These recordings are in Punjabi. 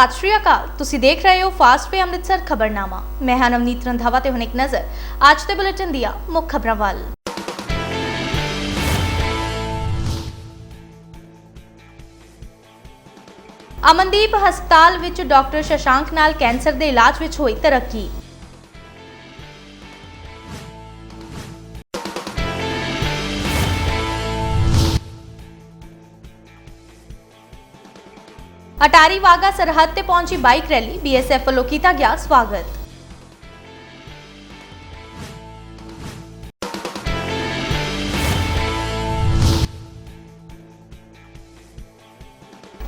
ਸਤਿ ਸ਼੍ਰੀ ਅਕਾਲ। ਤੁਸੀਂ ਦੇਖ ਰਹੇ ਹੋ ਫਾਸਟ ਵੇ ਅੰਮ੍ਰਿਤਸਰ ਖਬਰਨਾਮਾ। ਮੈਂ ਹਾਂ ਨਵਨੀਤ ਰੰਧਾਵਾ ਤੇ ਹੁਣ ਇੱਕ ਨਜ਼ਰ। ਅੱਜ ਦੇ ਬੁਲੇਟਿਨ ਦੀਆਂ ਮੁੱਖ ਖਬਰਾਂ ਵੱਲ। ਅਮਨਦੀਪ ਹਸਪਤਾਲ ਵਿੱਚ ਡਾਕਟਰ ਸ਼ਸ਼ਾਂਕ ਨਾਲ ਕੈਂਸਰ ਦੇ ਇਲਾਜ ਵਿੱਚ ਹੋਈ ਤਰੱਕੀ। ਅਟਾਰੀ ਵਾਗਾ ਸਰਹੱਦ ਤੇ ਪਹੁੰਚੀ ਬਾਈਕ ਰੈਲੀ, ਬੀਐਸਐਫ ਵੱਲੋਂ ਕੀਤਾ ਗਿਆ ਸਵਾਗਤ।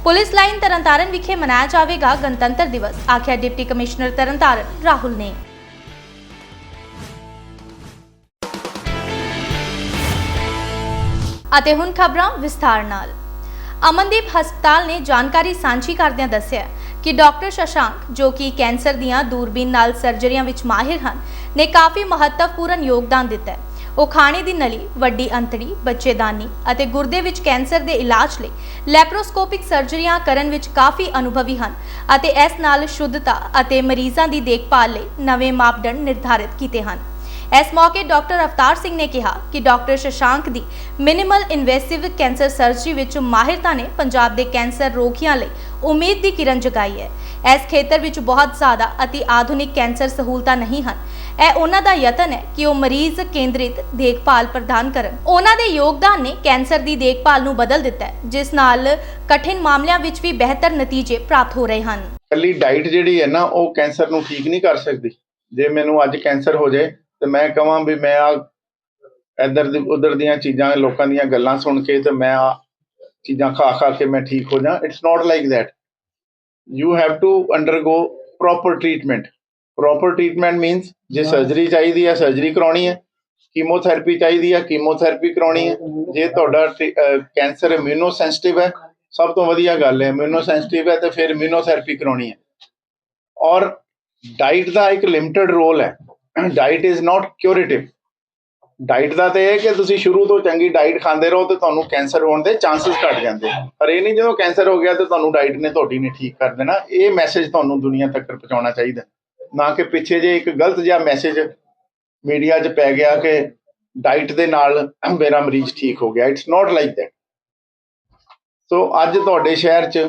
ਪੁਲਿਸ ਲਾਈਨ ਤਰਨਤਾਰਨ ਵਿਖੇ ਮਨਾਇਆ ਜਾਵੇਗਾ ਗਣਤੰਤਰ ਦਿਵਸ, ਆਖਿਆ ਡਿਪਟੀ ਕਮਿਸ਼ਨਰ ਤਰਨਤਾਰਨ ਰਾਹੁਲ ਨੇ। ਅਤੇ ਹੁਣ ਖਬਰਾਂ ਵਿਸਥਾਰ ਨਾਲ। ਅਮਨਦੀਪ ਹਸਪਤਾਲ ਨੇ ਜਾਣਕਾਰੀ ਸਾਂਝੀ ਕਰਦਿਆਂ ਦੱਸਿਆ ਕਿ ਡਾਕਟਰ ਸ਼ਸ਼ਾਂਕ, ਜੋ ਕਿ ਕੈਂਸਰ ਦੀਆਂ ਦੂਰਬੀਨ ਨਾਲ ਸਰਜਰੀਆਂ ਵਿੱਚ ਮਾਹਿਰ ਹਨ, ਨੇ ਕਾਫੀ ਮਹੱਤਵਪੂਰਨ ਯੋਗਦਾਨ ਦਿੱਤਾ ਹੈ। ਉਹ ਖਾਣੇ ਦੀ ਨਲੀ, ਵੱਡੀ ਅੰਤੜੀ, ਬੱਚੇਦਾਨੀ ਅਤੇ ਗੁਰਦੇ ਵਿੱਚ ਕੈਂਸਰ ਦੇ ਇਲਾਜ ਲਈ ਲੈਪਰੋਸਕੋਪਿਕ ਸਰਜਰੀਆਂ ਕਰਨ ਵਿੱਚ ਕਾਫੀ ਅਨੁਭਵੀ ਹਨ ਅਤੇ ਇਸ ਨਾਲ ਸ਼ੁੱਧਤਾ ਅਤੇ ਮਰੀਜ਼ਾਂ ਦੀ ਦੇਖਭਾਲ ਲਈ ਨਵੇਂ ਮਾਪਦੰਡ ਨਿਰਧਾਰਿਤ ਕੀਤੇ ਹਨ। ਇਸ ਮੌਕੇ ਡਾਕਟਰ ਅਵਤਾਰ ਸਿੰਘ ਨੇ ਕਿਹਾ ਕਿ ਡਾਕਟਰ ਸ਼ਸ਼ਾਂਕ ਦੀ ਮਿਨੀਮਲ ਇਨਵੇਸਿਵ ਕੈਂਸਰ ਸਰਜਰੀ ਵਿੱਚ ਮਾਹਿਰਤਾ ਨੇ, ਪੰਜਾਬ ਦੇ ਕੈਂਸਰ ਰੋਗੀਆਂ ਲਈ ਉਮੀਦ ਦੀ ਕਿਰਨ ਜਗਾਈ ਹੈ। ਇਸ ਖੇਤਰ ਵਿੱਚ ਬਹੁਤ ਜ਼ਿਆਦਾ ਅਤੇ ਆਧੁਨਿਕ ਕੈਂਸਰ ਸਹੂਲਤਾਂ ਨਹੀਂ ਹਨ। ਇਹ ਉਹਨਾਂ ਦਾ ਯਤਨ ਹੈ ਕਿ ਉਹ ਮਰੀਜ਼ ਕੇਂਦਰਿਤ ਦੇਖਭਾਲ ਪ੍ਰਦਾਨ ਕਰਨ। ਉਹਨਾਂ ਦੇ ਯੋਗਦਾਨ ਨੇ ਕੈਂਸਰ ਦੀ ਦੇਖਭਾਲ ਨੂੰ ਬਦਲ ਦਿੱਤਾ ਹੈ, ਜਿਸ ਨਾਲ ਕਠਿਨ ਮਾਮਲਿਆਂ ਵਿੱਚ ਵੀ ਬਿਹਤਰ ਨਤੀਜੇ ਪ੍ਰਾਪਤ ਹੋ ਰਹੇ ਹਨ। ਕੱਲੀ ਡਾਈਟ ਜਿਹੜੀ ਹੈ ਨਾ, ਉਹ ਕੈਂਸਰ ਨੂੰ ਠੀਕ ਨਹੀਂ ਕਰ ਸਕਦੀ। ਜੇ ਮੈਨੂੰ ਅੱਜ ਕੈਂਸਰ ਹੋ ਜਾਏ ਤੇ ਮੈਂ ਕਹਾਂ ਵੀ ਮੈਂ ਆ ਇੱਧਰ ਦੀ ਉਧਰ ਦੀਆਂ ਚੀਜ਼ਾਂ ਲੋਕਾਂ ਦੀਆਂ ਗੱਲਾਂ ਸੁਣ ਕੇ ਤੇ ਮੈਂ ਆ ਚੀਜ਼ਾਂ ਖਾ ਖਾ ਕੇ ਮੈਂ ਠੀਕ ਹੋ ਜਾ। It's not like that. You have to undergo proper treatment proper treatment means ਜੇ ਸਰਜਰੀ ਚਾਹੀਦੀ ਹੈ ਸਰਜਰੀ ਕਰਾਉਣੀ ਹੈ। ਕੀਮੋਥੈਰੇਪੀ ਚਾਹੀਦੀ ਹੈ ਕੀਮੋਥੈਰੇਪੀ ਕਰਾਉਣੀ ਹੈ। ਜੇ ਤੁਹਾਡਾ ਕੈਂਸਰ ਇਮਿਊਨੋ ਸੈਂਸਿਟਿਵ ਹੈ ਸਭ ਤੋਂ ਵਧੀਆ ਗੱਲ ਹੈ ਇਮਿਊਨੋ ਸੈਂਸਿਟਿਵ ਹੈ ਤੇ ਫਿਰ ਇਮਿਊਨੋਥੈਰੇਪੀ ਕਰਾਉਣੀ ਹੈ। ਔਰ ਡਾਈਟ ਦਾ ਇੱਕ ਲਿਮਟਿਡ ਰੋਲ ਹੈ। Diet is not curative diet ਦਾ ਤੇ ਇਹ ਕਿ ਤੁਸੀਂ ਸ਼ੁਰੂ ਤੋਂ ਚੰਗੀ ਡਾਈਟ ਖਾਂਦੇ ਰਹੋ ਤੇ ਤੁਹਾਨੂੰ ਕੈਂਸਰ ਹੋਣ ਦੇ ਚਾਂਸਸ ਘਟ ਜਾਂਦੇ ਪਰ ਇਹ ਨਹੀਂ ਜਦੋਂ ਕੈਂਸਰ ਹੋ ਗਿਆ ਤੇ ਤੁਹਾਨੂੰ ਡਾਈਟ ਨੇ ਤੁਹਾਡੀ ਨੇ ਠੀਕ ਕਰ ਦੇਣਾ, ਇਹ ਮੈਸੇਜ ਤੁਹਾਨੂੰ ਦੁਨੀਆ ਤੱਕ ਪਹੁੰਚਾਉਣਾ ਚਾਹੀਦਾ। ਨਾ ਕਿ ਪਿੱਛੇ ਜੇ ਇੱਕ ਗਲਤ ਜਿਹਾ ਮੈਸੇਜ ਮੀਡੀਆ 'ਚ ਪੈ ਗਿਆ ਕਿ ਡਾਈਟ ਦੇ ਨਾਲ ਮੇਰਾ ਮਰੀਜ਼ ਠੀਕ ਹੋ ਗਿਆ। It's not like that so ਅੱਜ ਤੁਹਾਡੇ ਸ਼ਹਿਰ 'ਚ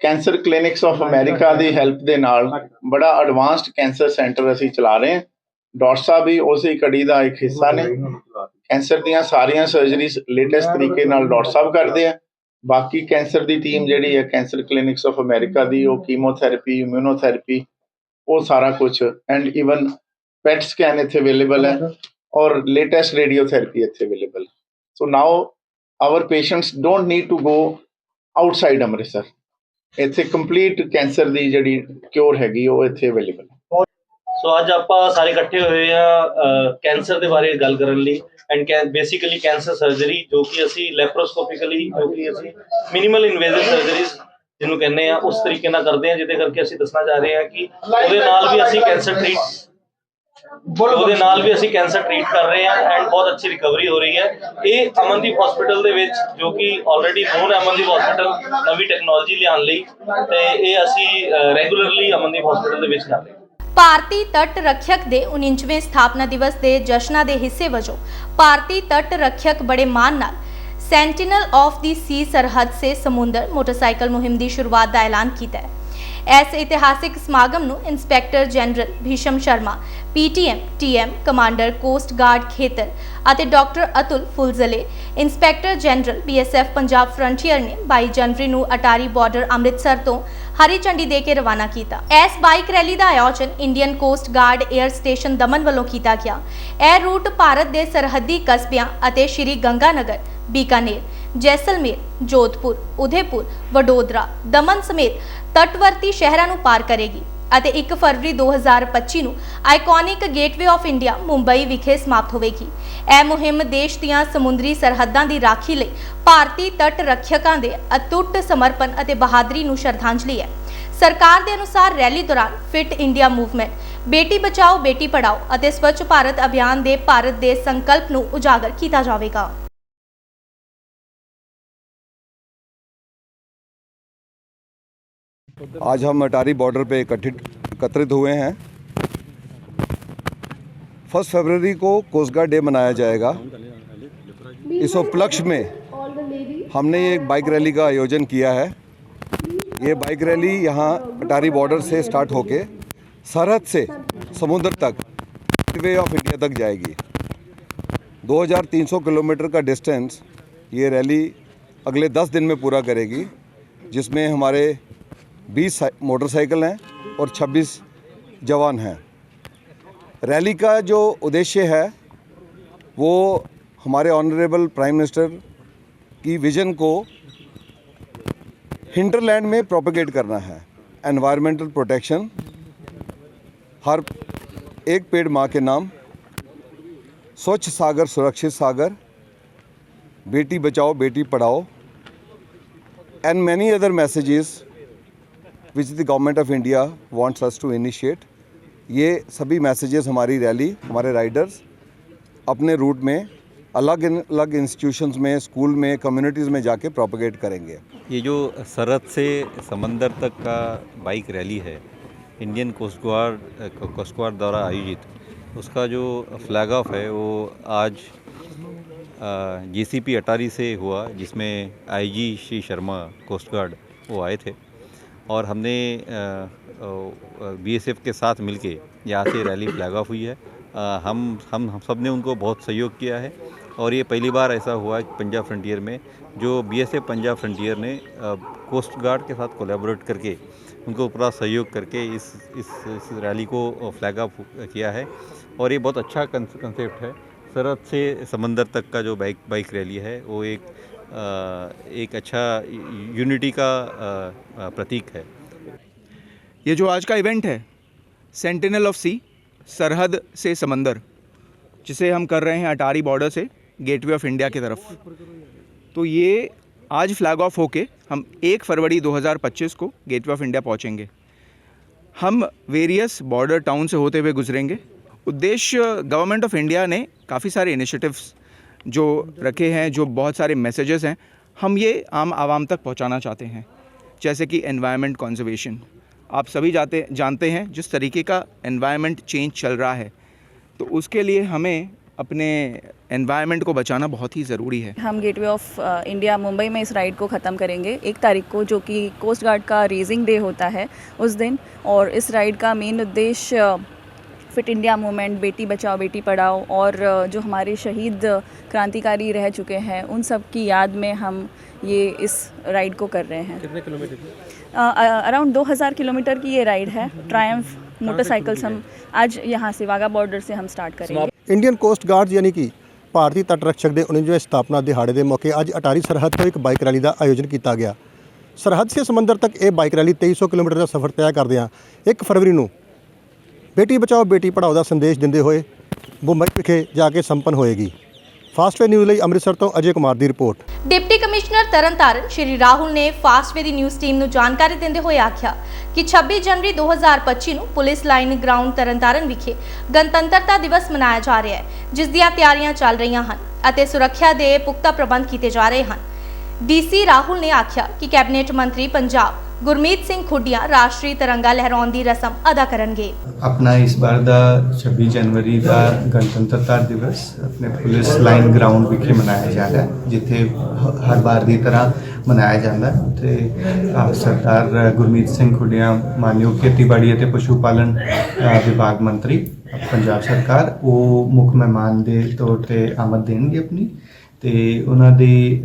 ਕੈਂਸਰ ਕਲੀਨਿਕਸ ਆਫ ਅਮਰੀਕਾ ਦੀ ਹੈਲਪ ਦੇ ਨਾਲ ਬੜਾ ਐਡਵਾਂਸਡ ਕੈਂਸਰ ਸੈਂਟਰ ਅਸੀਂ ਚਲਾ ਰਹੇ ਹਾਂ। ਡਾਕਟਰ ਸਾਹਿਬ ਵੀ ਉਸੇ ਕੜੀ ਦਾ ਇੱਕ ਹਿੱਸਾ ਨੇ। ਕੈਂਸਰ ਦੀਆਂ ਸਾਰੀਆਂ ਸਰਜਰੀਜ਼ ਲੇਟੈਸਟ ਤਰੀਕੇ ਨਾਲ ਡਾਕਟਰ ਸਾਹਿਬ ਕਰਦੇ ਆ। ਬਾਕੀ ਕੈਂਸਰ ਦੀ ਟੀਮ ਜਿਹੜੀ ਹੈ, ਕੈਂਸਰ ਕਲੀਨਿਕਸ ਆਫ ਅਮਰੀਕਾ ਦੀ, ਉਹ ਕੀਮੋਥੈਰੇਪੀ ਇਮਿਊਨੋਥੈਰੇਪੀ ਉਹ ਸਾਰਾ ਕੁਝ ਐਂਡ ਇਵਨ ਪੈਟ ਸਕੈਨ ਇੱਥੇ ਅਵੇਲੇਬਲ ਹੈ ਔਰ ਲੇਟੈਸਟ ਰੇਡੀਓਥੈਰੇਪੀ ਇੱਥੇ available so now our patients don't need to go outside Amritsar. ਇੱਥੇ ਕੰਪਲੀਟ ਕੈਂਸਰ ਦੀ ਜਿਹੜੀ ਕਿਉਰ ਹੈਗੀ, ਉਹ ਇੱਥੇ ਅਵੇਲੇਬਲ ਹੈ। ਸੋ ਅੱਜ ਆਪਾਂ ਸਾਰੇ ਇਕੱਠੇ ਹੋਏ ਆ ਕੈਂਸਰ ਦੇ ਬਾਰੇ ਗੱਲ ਕਰਨ ਲਈ। ਐਂਡ ਬੇਸਿਕਲੀ ਕੈਂਸਰ ਸਰਜਰੀ ਜੋ ਕਿ ਅਸੀਂ ਲੈਪਰੋਸਕੋਪਿਕਲੀ ਜੋ ਕਿ ਅਸੀਂ ਮਿਨੀਮਲ ਇਨਵੇਸਿਵ ਸਰਜਰੀਜ਼ ਜਿਹਨੂੰ ਕਹਿੰਦੇ ਆ, ਉਸ ਤਰੀਕੇ ਨਾਲ ਕਰਦੇ ਆ, ਜਿਹਦੇ ਕਰਕੇ ਅਸੀਂ ਦੱਸਣਾ ਚਾਹ ਰਹੇ ਆ ਕਿ ਉਹਦੇ ਨਾਲ ਵੀ ਅਸੀਂ ਕੈਂਸਰ ਟ੍ਰੀਟ ਉਹਦੇ ਨਾਲ ਵੀ ਅਸੀਂ ਕੈਂਸਰ ਟ੍ਰੀਟ ਕਰ ਰਹੇ ਆ ਐਂਡ ਬਹੁਤ ਅੱਛੀ ਰਿਕਵਰੀ ਹੋ ਰਹੀ ਹੈ। ਇਹ ਅਮਨਦੀਪ ਹਸਪੀਟਲ ਦੇ ਵਿੱਚ ਜੋ ਕਿ ਆਲਰੇਡੀ ਨੋਨ ਅਮਨਦੀਪ ਹਸਪੀਟਲ ਨਵੀਂ ਟੈਕਨੋਲੋਜੀ ਲਿਆਉਣ ਲਈ ਤੇ ਇਹ ਅਸੀਂ ਰੈਗੂਲਰਲੀ ਅਮਨਦੀਪ ਹਸਪੀਟਲ ਦੇ ਵਿੱਚ ਕਰ ਰਹੇ ਹਾਂ। ਭਾਰਤੀ ਤੱਟ ਰੱਖਿਅਕ ਦੇ 19ਵੇਂ ਸਥਾਪਨਾ ਦਿਵਸ ਦੇ ਜਸ਼ਨਾਂ ਦੇ ਹਿੱਸੇ ਵਜੋਂ ਭਾਰਤੀ ਤੱਟ ਰੱਖਿਅਕ ਬੜੇ ਮਾਣ ਨਾਲ ਸੈਂਟੀਨਲ ਆਫ ਦੀ ਸੀ ਸਰਹੱਦ ਸੇ ਸਮੁੰਦਰ ਮੋਟਰਸਾਈਕਲ ਮੁਹਿੰਮ ਦੀ ਸ਼ੁਰੂਆਤ ਦਾ ਐਲਾਨ ਕੀਤਾ ਹੈ। ਇਸ ਇਤਿਹਾਸਿਕ ਸਮਾਗਮ ਨੂੰ inspector general Bhishm Sharma PTM TM commander, coast guard, ਖੇਤਰ ਅਤੇ doctor Atul Phuljhele, inspector general BSF Punjab frontier ਨੇ 22 ਜਨਵਰੀ ਨੂੰ ਅਟਾਰੀ ਬਾਰਡਰ ਅੰਮ੍ਰਿਤਸਰ ਤੋਂ ਹਰੀ ਝੰਡੀ ਦੇ ਕੇ ਰਵਾਨਾ ਕੀਤਾ। ਇਸ ਬਾਈਕ ਰੈਲੀ ਦਾ ਆਯੋਜਨ Indian coast guard air station Daman ਵੱਲੋਂ ਕੀਤਾ ਗਿਆ। ਇਹ ਰੂਟ ਭਾਰਤ ਦੇ ਸਰਹੱਦੀ ਕਸਬਿਆਂ ਅਤੇ ਸ਼੍ਰੀ ਗੰਗਾਨਗਰ, ਬੀਕਾਨੇਰ, ਜੈਸਲਮੇਰ, ਜੋਧਪੁਰ, ਉਦੈਪੁਰ, ਵਡੋਦਰਾ, ਦਮਨ ਸਮੇਤ ਤਟਵਰਤੀ ਸ਼ਹਿਰਾਂ ਨੂੰ ਪਾਰ ਕਰੇਗੀ। ਅਤੇ 1 ਫਰਵਰੀ 2025 ਨੂੰ iconic gateway of India Mumbai ਵਿਖੇ ਸਮਾਪਤ ਹੋਵੇਗੀ। ਇਹ ਮੁਹਿੰਮ ਦੇਸ਼ ਦੀਆਂ ਸਮੁੰਦਰੀ ਸਰਹੱਦਾਂ ਦੀ ਰਾਖੀ ਲਈ ਭਾਰਤੀ ਤਟ ਰੱਖਿਅਕਾਂ ਦੇ ਅਟੁੱਟ ਸਮਰਪਣ ਅਤੇ ਬਹਾਦਰੀ ਨੂੰ ਸ਼ਰਧਾਂਜਲੀ ਹੈ। ਸਰਕਾਰ ਦੇ ਅਨੁਸਾਰ ਰੈਲੀ ਦੌਰਾਨ fit India movement, Beti Bachao, Beti Padhao ਅਤੇ ਸਵੱਛ ਭਾਰਤ ਅਭਿਆਨ ਦੇ ਭਾਰਤ ਦੇ ਸੰਕਲਪ ਨੂੰ ਉਜਾਗਰ ਕੀਤਾ ਜਾਵੇਗਾ। आज हम अटारी बॉर्डर पे इकट्ठित एकत्रित हुए हैं। फ़र्स्ट फरवरी को कोस्ट गार्ड डे मनाया जाएगा। इस उपलक्ष्य में हमने ये एक बाइक रैली का आयोजन किया है। ये बाइक रैली यहाँ अटारी बॉर्डर से स्टार्ट होके सरहद से समुद्र तक वे ऑफ़ इंडिया तक जाएगी। 2300 किलोमीटर का डिस्टेंस ये रैली अगले 10 दिन में पूरा करेगी, जिसमें हमारे 20 साइ- मोटरसाइकिल हैं और 26 जवान हैं। रैली का जो उद्देश्य है, वो हमारे ऑनरेबल प्राइम मिनिस्टर की विज़न को हिंटरलैंड में प्रोपेगेट करना है। एनवायरमेंटल प्रोटेक्शन हर एक पेड़ माँ के नाम, स्वच्छ सागर, सुरक्षित सागर, Beti Bachao, Beti Padhao and many other messages which the government of India wants us to initiate ये सभी मैसेजेस हमारी रैली हमारे राइडर्स अपने रूट में, अलग अलग इंस्टीट्यूशंस में स्कूल में कम्युनिटीज़ में जाके प्रोपोगेट करेंगे। ये जो सरहद से समंदर तक का बाइक रैली है Indian coast guard coast guard द्वारा आयोजित, उसका जो फ्लैग ऑफ़ है, वो आज जीसीपी अटारी से हुआ, जिसमें IG Shri Sharma coast guard वो आए थे। और हमने बीएसएफ के साथ मिलके यहाँ से रैली फ्लैग ऑफ़ हुई है। अ, हम हम हम सबने उनको बहुत सहयोग किया है और ये पहली बार ऐसा हुआ है पंजाब फ्रंटियर में जो बीएसएफ पंजाब फ्रंटियर ने कोस्ट गार्ड के साथ कोलैबोरेट करके उनको पूरा सहयोग करके इस इस, इस रैली को फ्लैग ऑफ़ किया है और ये बहुत अच्छा कंसेप्ट है। सरहद से समंदर तक का जो बाइक बाइक रैली है वो एक एक अच्छा यूनिटी का प्रतीक है। ये जो आज का इवेंट है सेंटिनल ऑफ़ सी सरहद से समंदर, जिसे हम कर रहे हैं अटारी बॉर्डर से गेटवे ऑफ़ इंडिया की तरफ़। तो ये आज फ्लैग ऑफ़ होके हम एक फरवरी 2025 को गेटवे ऑफ़ इंडिया पहुँचेंगे। हम वेरियस बॉर्डर टाउन से होते हुए गुजरेंगे। उद्देश्य गवर्नमेंट ऑफ़ इंडिया ने काफ़ी सारे इनिशिएटिव्स जो रखे हैं, जो बहुत सारे मैसेजेस हैं, हम ये आम आवाम तक पहुंचाना चाहते हैं, जैसे कि एनवायरनमेंट कंजर्वेशन आप सभी जाते, जानते हैं जिस तरीके का एनवायरनमेंट चेंज चल रहा है तो उसके लिए हमें अपने एनवायरनमेंट को बचाना बहुत ही ज़रूरी है। हम गेटवे ऑफ़ इंडिया मुंबई में इस राइड को ख़त्म करेंगे, एक तारीख को, जो कि कोस्ट गार्ड का रेजिंग डे होता है उस दिन, और इस राइड का मेन उद्देश्य fit India movement Beti Bachao Beti Padhao और अ, जो हमारे शहीद क्रांतिकारी रह चुके हैं उन सब की याद में हम ये इस राइड को कर रहे हैं कितने किलोमीटर अराउंड 2000 किलोमीटर की ये राइड है ट्रायम्फ मोटरसाइकिल्स हम आज यहाँ से वाघा बॉर्डर से हम स्टार्ट करेंगे ਇੰਡੀਅਨ ਕੋਸਟ ਗਾਰਡ ਯਾਨੀ ਕਿ ਭਾਰਤੀ ਤਟ ਰੱਖਿਅਕ ਦੇ 49ਵੇਂ ਸਥਾਪਨਾ ਦਿਹਾੜੇ ਦੇ ਮੌਕੇ ਅੱਜ ਅਟਾਰੀ ਸਰਹੱਦ ਤੋਂ ਇੱਕ ਬਾਈਕ ਰੈਲੀ ਦਾ ਆਯੋਜਨ ਕੀਤਾ ਗਿਆ ਸਰਹੱਦ ਸੇ ਸਮੁੰਦਰ ਤੱਕ ਇਹ ਬਾਈਕ ਰੈਲੀ 2300 ਕਿਲੋਮੀਟਰ ਦਾ ਸਫ਼ਰ ਤੈਅ ਕਰਦਿਆਂ 1 ਫਰਵਰੀ ਨੂੰ ਬੇਟੀ ਬਚਾਓ, ਬੇਟੀ ਪੜਾਓ ਦਾ ਸੰਦੇਸ਼ ਦਿੰਦੇ ਹੋਏ ਮੁੰਬਈ ਵਿਖੇ ਜਾ ਕੇ ਸੰਪੰਨ ਹੋਏਗੀ। ਫਾਸਟਵੇ ਨਿਊਜ਼ ਲਈ ਅੰਮ੍ਰਿਤਸਰ ਤੋਂ ਅਜੇ ਕੁਮਾਰ ਦੀ report. Deputy commissioner Tarn Taran Shri Rahul ਨੇ ਫਾਸਟਵੇ ਦੀ ਨਿਊਜ਼ ਟੀਮ ਨੂੰ ਜਾਣਕਾਰੀ ਦਿੰਦੇ ਹੋਏ ਆਖਿਆ ਕਿ 26 ਜਨਵਰੀ 2025 ਨੂੰ ਪੁਲਿਸ ਲਾਈਨ ਗਰਾਊਂਡ ਤਰਨਤਾਰਨ ਵਿਖੇ ਗਣਤੰਤਰਤਾ ਦਿਵਸ ਮਨਾਇਆ ਜਾ ਰਿਹਾ ਹੈ, ਜਿਸ ਦੀਆਂ ਤਿਆਰੀਆਂ ਚੱਲ ਰਹੀਆਂ ਹਨ ਅਤੇ ਸੁਰੱਖਿਆ ਦੇ ਪੁਖਤਾ ਪ੍ਰਬੰਧ ਕੀਤੇ ਜਾ ਰਹੇ ਹਨ। ਡੀਸੀ ਰਾਹੁਲ ਨੇ ਆਖਿਆ ਕਿ ਕੈਬਨਿਟ ਮੰਤਰੀ ਪੰਜਾਬ ਗੁਰਮੀਤ ਸਿੰਘ ਖੁੱਡੀਆਂ ਰਾਸ਼ਟਰੀ ਤਿਰੰਗਾ ਲਹਿਰਾਉਣ ਦੀ ਰਸਮ ਅਦਾ ਕਰਨਗੇ। ਆਪਣਾ ਇਸ ਵਾਰ ਦਾ 26 ਜਨਵਰੀ ਦਾ ਗਣਤੰਤਰਤਾ ਦਿਵਸ ਆਪਣੇ ਪੁਲਿਸ ਲਾਈਨ ਗਰਾਊਂਡ ਵਿਖੇ ਮਨਾਇਆ ਜਾ ਰਿਹਾ ਜਿੱਥੇ ਹਰ ਵਾਰ ਦੀ ਤਰ੍ਹਾਂ ਮਨਾਇਆ ਜਾਂਦਾ ਹੈ। ਤੇ ਸਰਦਾਰ ਗੁਰਮੀਤ ਸਿੰਘ ਖੁੱਡੀਆਂ, ਮਾਨਯੋਗ ਖੇਤੀਬਾੜੀ ਅਤੇ ਪਸ਼ੂ ਪਾਲਣ ਵਿਭਾਗ ਮੰਤਰੀ, ਪੰਜਾਬ ਸਰਕਾਰ, ਉਹ ਮੁੱਖ ਮਹਿਮਾਨ ਦੇ ਤੌਰ ਤੇ ਆਮਦ ਦੇਣਗੇ ਆਪਣੀ ਤੇ ਉਹਨਾਂ ਦੇ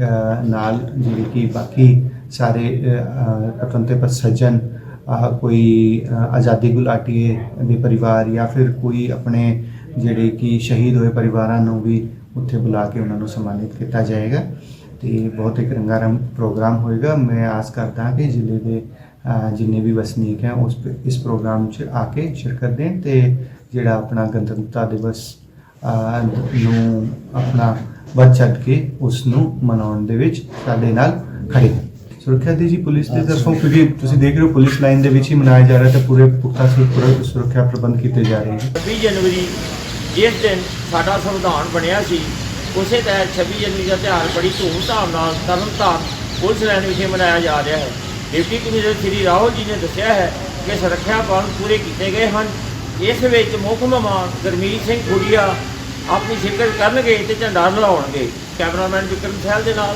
ਨਾਲ ਜਿਹੜੀ ਕਿ ਬਾਕੀ ਸਾਰੇ ਪਤਵੰਤੇ ਸੱਜਣ ਆਹ, ਕੋਈ ਆਜ਼ਾਦੀ ਗੁਲਾਟੀਏ ਦੇ ਪਰਿਵਾਰ ਜਾਂ ਫਿਰ ਕੋਈ ਆਪਣੇ ਜਿਹੜੇ ਕਿ ਸ਼ਹੀਦ ਹੋਏ ਪਰਿਵਾਰਾਂ ਨੂੰ ਵੀ ਉੱਥੇ ਬੁਲਾ ਕੇ ਉਹਨਾਂ ਨੂੰ ਸਨਮਾਨਿਤ ਕੀਤਾ ਜਾਏਗਾ। ਤੇ ਬਹੁਤ ਇੱਕ ਰੰਗਾਰੰਗ ਪ੍ਰੋਗਰਾਮ ਹੋਏਗਾ। ਮੈਂ ਆਸ ਕਰਦਾ ਕਿ ਜ਼ਿਲ੍ਹੇ ਦੇ ਜਿੰਨੇ ਵੀ ਵਸਨੀਕ ਹੈ ਉਸ ਇਸ ਪ੍ਰੋਗਰਾਮ 'ਚ ਆ ਕੇ ਸ਼ਿਰਕਤ ਦੇਣ ਤੇ ਜਿਹੜਾ ਆਪਣਾ ਗਣਤੰਤਰਤਾ ਦਿਵਸ ਨੂੰ ਆਪਣਾ ਵੱਧ ਚੜ੍ਹ ਕੇ ਉਸ ਨੂੰ ਮਨਾਉਣ ਦੇ ਵਿੱਚ ਸਾਡੇ ਨਾਲ ਖੜੇ। ਸੁਰੱਖਿਆ ਦੀ ਜੀ ਪੁਲਿਸ ਦੇ ਤਰਫੋਂ ਕਿਉਂਕਿ ਤੁਸੀਂ ਦੇਖ ਰਹੇ ਹੋ ਪੁਲਿਸ ਲਾਈਨ ਦੇ ਵਿੱਚ ਹੀ ਮਨਾਇਆ ਜਾ ਰਿਹਾ ਤੇ ਪੂਰੇ ਪੁਖਤਾ ਸੁਰ- ਸੁਰੱਖਿਆ ਪ੍ਰਬੰਧ ਕੀਤੇ ਜਾ ਰਹੇ ਹਨ 26 ਜਨਵਰੀ ਜਿਸ ਦਿਨ ਸਾਡਾ ਸੰਵਿਧਾਨ ਬਣਿਆ ਸੀ ਉਸੇ ਤਹਿਤ 26 ਜਨਵਰੀ ਦਾ ਤਿਉਹਾਰ ਬੜੀ ਧੂਮਧਾਮ ਨਾਲ ਤਰਨਤਾਰਨ ਪੁਲਿਸ ਲਾਈਨ ਵਿਖੇ ਮਨਾਇਆ ਜਾ ਰਿਹਾ ਹੈ। ਡਿਪਟੀ ਕਮਿਸ਼ਨਰ ਸ੍ਰੀ ਰਾਹੁਲ ਜੀ ਨੇ ਦੱਸਿਆ ਹੈ ਕਿ ਸੁਰੱਖਿਆ ਪ੍ਰਬੰਧ ਪੂਰੇ ਕੀਤੇ ਗਏ ਹਨ। ਇਸ ਵਿੱਚ ਮੁੱਖ ਮਹਿਮਾਨ ਗੁਰਮੀਤ ਸਿੰਘ ਖੁੜੀਆ ਆਪਣੀ ਸ਼ਿਰਕਤ ਕਰਨਗੇ ਤੇ ਝੰਡਾ ਲਹਿਰਾਉਣਗੇ ਕੈਮਰਾਮੈਨ ਵਿਕਰਮ ਸਹਿਲ ਦੇ ਨਾਲ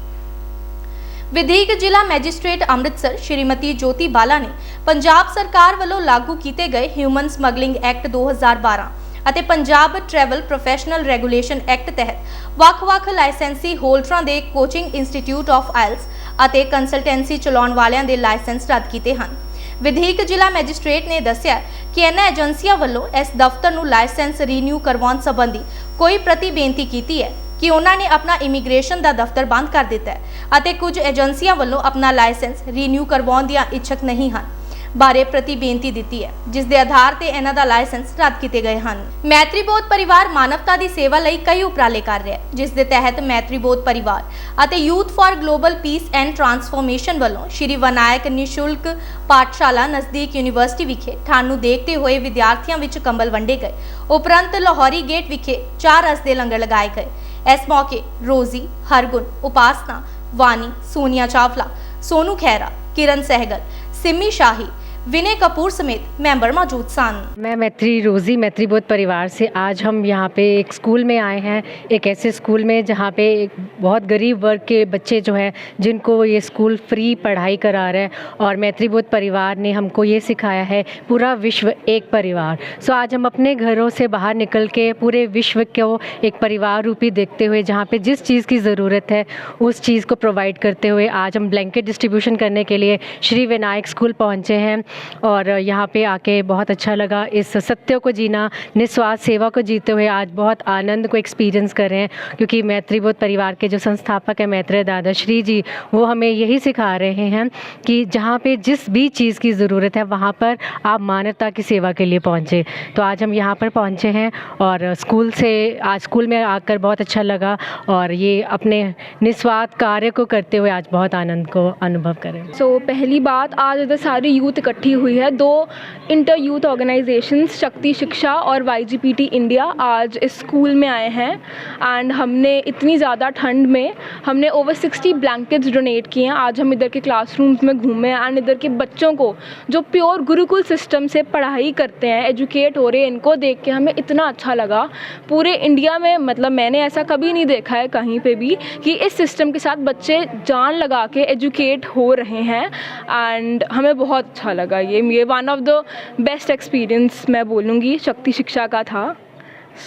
ਵਿਧੀਕ ਜ਼ਿਲ੍ਹਾ ਮੈਜਿਸਟ੍ਰੇਟ ਅੰਮ੍ਰਿਤਸਰ ਸ਼੍ਰੀਮਤੀ ਜੋਤੀ ਬਾਲਾ ਨੇ ਪੰਜਾਬ ਸਰਕਾਰ ਵੱਲੋਂ ਲਾਗੂ ਕੀਤੇ ਗਏ ਹਿਊਮਨ ਸਮਗਲਿੰਗ ਐਕਟ 2012 ਅਤੇ Punjab travel professional regulation act ਤਹਿਤ ਵੱਖ-ਵੱਖ ਲਾਇਸੈਂਸੀ ਹੋਲਡਰਾਂ ਦੇ ਕੋਚਿੰਗ ਇੰਸਟੀਚਿਊਟ ਆਫ ਆਇਲਸ ਅਤੇ ਕੰਸਲਟੈਂਸੀ ਚਲਾਉਣ ਵਾਲਿਆਂ ਦੇ ਲਾਇਸੈਂਸ ਰੱਦ ਕੀਤੇ ਹਨ। ਵਿਧੀਕ ਜ਼ਿਲ੍ਹਾ ਮੈਜਿਸਟ੍ਰੇਟ ਨੇ ਦੱਸਿਆ ਕਿ ਇਹਨਾਂ ਏਜੰਸੀਆਂ ਵੱਲੋਂ ਇਸ ਦਫ਼ਤਰ ਨੂੰ ਲਾਇਸੈਂਸ ਰੀਨਿਊ ਕਰਵਾਉਣ ਸੰਬੰਧੀ ਕੋਈ ਪ੍ਰਤੀ ਬੇਨਤੀ ਕੀਤੀ ਹੈ। ਕਿ ਉਹਨਾਂ ਨੇ ਆਪਣਾ ਇਮੀਗ੍ਰੇਸ਼ਨ ਦਾ ਦਫ਼ਤਰ ਬੰਦ ਕਰ ਦਿੱਤਾ ਹੈ ਅਤੇ ਕੁਝ ਏਜੰਸੀਆਂ ਵੱਲੋਂ ਆਪਣਾ ਲਾਇਸੈਂਸ ਰੀਨਿਊ ਕਰਵਾਉਣ ਦੀਆਂ ਇੱਛਕ ਨਹੀਂ ਹਨ ਬਾਰੇ ਪ੍ਰਤੀ ਬੇਨਤੀ ਦਿੱਤੀ ਹੈ, ਜਿਸ ਦੇ ਆਧਾਰ ਤੇ ਇਹਨਾਂ ਦਾ ਲਾਇਸੈਂਸ ਰੱਦ ਕੀਤੇ ਗਏ ਹਨ। ਮੈਤਰੀਬੋਧ ਪਰਿਵਾਰ ਮਾਨਵਤਾ ਦੀ ਸੇਵਾ ਲਈ ਕਈ ਉਪਰਾਲੇ ਕਰ ਰਿਹਾ ਹੈ, ਜਿਸ ਦੇ ਤਹਿਤ ਮੈਤਰੀਬੋਧ ਪਰਿਵਾਰ ਅਤੇ youth for global peace and transformation ਵੱਲੋਂ ਸ਼੍ਰੀ ਵਿਨਾਇਕ ਨਿਸ਼ੁਲਕ ਪਾਠਸ਼ਾਲਾ ਨਜ਼ਦੀਕ ਯੂਨੀਵਰਸਿਟੀ ਵਿਖੇ ਠੰਡ ਨੂੰ ਦੇਖਦੇ ਹੋਏ ਵਿਦਿਆਰਥੀਆਂ ਵਿੱਚ ਕੰਬਲ ਵੰਡੇ ਗਏ। ਉਪਰੰਤ ਲਾਹੌਰੀ ਗੇਟ ਵਿਖੇ ਚਾਰ ਰਸ ਦੇ ਲੰਗਰ ਲਗਾਏ ਗਏ। ਇਸ ਮੌਕੇ ਰੋਜ਼ੀ ਹਰਗੁਣ ਉਪਾਸਨਾ ਵਾਨੀ ਸੋਨੀਆ ਚਾਵਲਾ ਸੋਨੂ ਖੈਰਾ ਕਿਰਨ ਸਹਿਗਲ ਸਿੰਮੀ ਸ਼ਾਹੀ विनय कपूर समेत मेंबर मौजूद सन। मैं मैत्री रोज़ी मैत्री बोध परिवार से आज हम यहाँ पे एक स्कूल में आए हैं, एक ऐसे स्कूल में जहाँ पे एक बहुत गरीब वर्ग के बच्चे जो हैं, जिनको ये स्कूल फ्री पढ़ाई करा रहे हैं और मैत्री बोध परिवार ने हमको ये सिखाया है, पूरा विश्व एक परिवार। सो आज हम अपने घरों से बाहर निकल के पूरे विश्व को एक परिवार रूपी देखते हुए, जहाँ पे जिस चीज़ की ज़रूरत है, उस चीज़ को प्रोवाइड करते हुए आज हम ब्लैंकेट डिस्ट्रीब्यूशन करने के लिए श्री विनायक स्कूल पहुँचे हैं। और यहाँ पे आके बहुत अच्छा लगा इस सत्य को जीना निस्वार्थ सेवा को जीते हुए आज बहुत आनंद को एक्सपीरियंस कर रहे हैं क्योंकि मैत्रीबोध परिवार के जो संस्थापक हैं मैत्रेय दादा श्री जी वो हमें यही सिखा रहे हैं कि जहाँ पे जिस भी चीज़ की ज़रूरत है वहाँ पर आप मानवता की सेवा के लिए पहुँचे। तो आज हम यहाँ पर पहुँचे हैं और स्कूल से आज स्कूल में आकर बहुत अच्छा लगा और ये अपने निस्वार्थ कार्य को करते हुए आज बहुत आनंद को अनुभव करें सो so, पहली बात आज इधर सारी यूथ इकट्ठी हुई है। दो इंटर यूथ ऑर्गेनाइजेशंस शक्ति शिक्षा और वाईजीपीटी इंडिया आज इस स्कूल में आए हैं। एंड हमने इतनी ज़्यादा ठंड में, हमने ओवर 60 ब्लैंकेट्स डोनेट किए हैं। आज हम इधर के क्लासरूम्स में घूमे एंड इधर के बच्चों को, जो प्योर गुरुकुल सिस्टम से पढ़ाई करते हैं एजुकेट हो रहे हैं, इनको देख के हमें इतना अच्छा लगा। पूरे इंडिया में मतलब मैंने ऐसा कभी नहीं देखा है कहीं पे भी, कि इस सिस्टम के साथ बच्चे जान लगा के एजुकेट हो रहे हैं। एंड हमें बहुत अच्छा लगा। ये ये one of the best experience मैं बोलूँगी शक्ति शिक्षा का था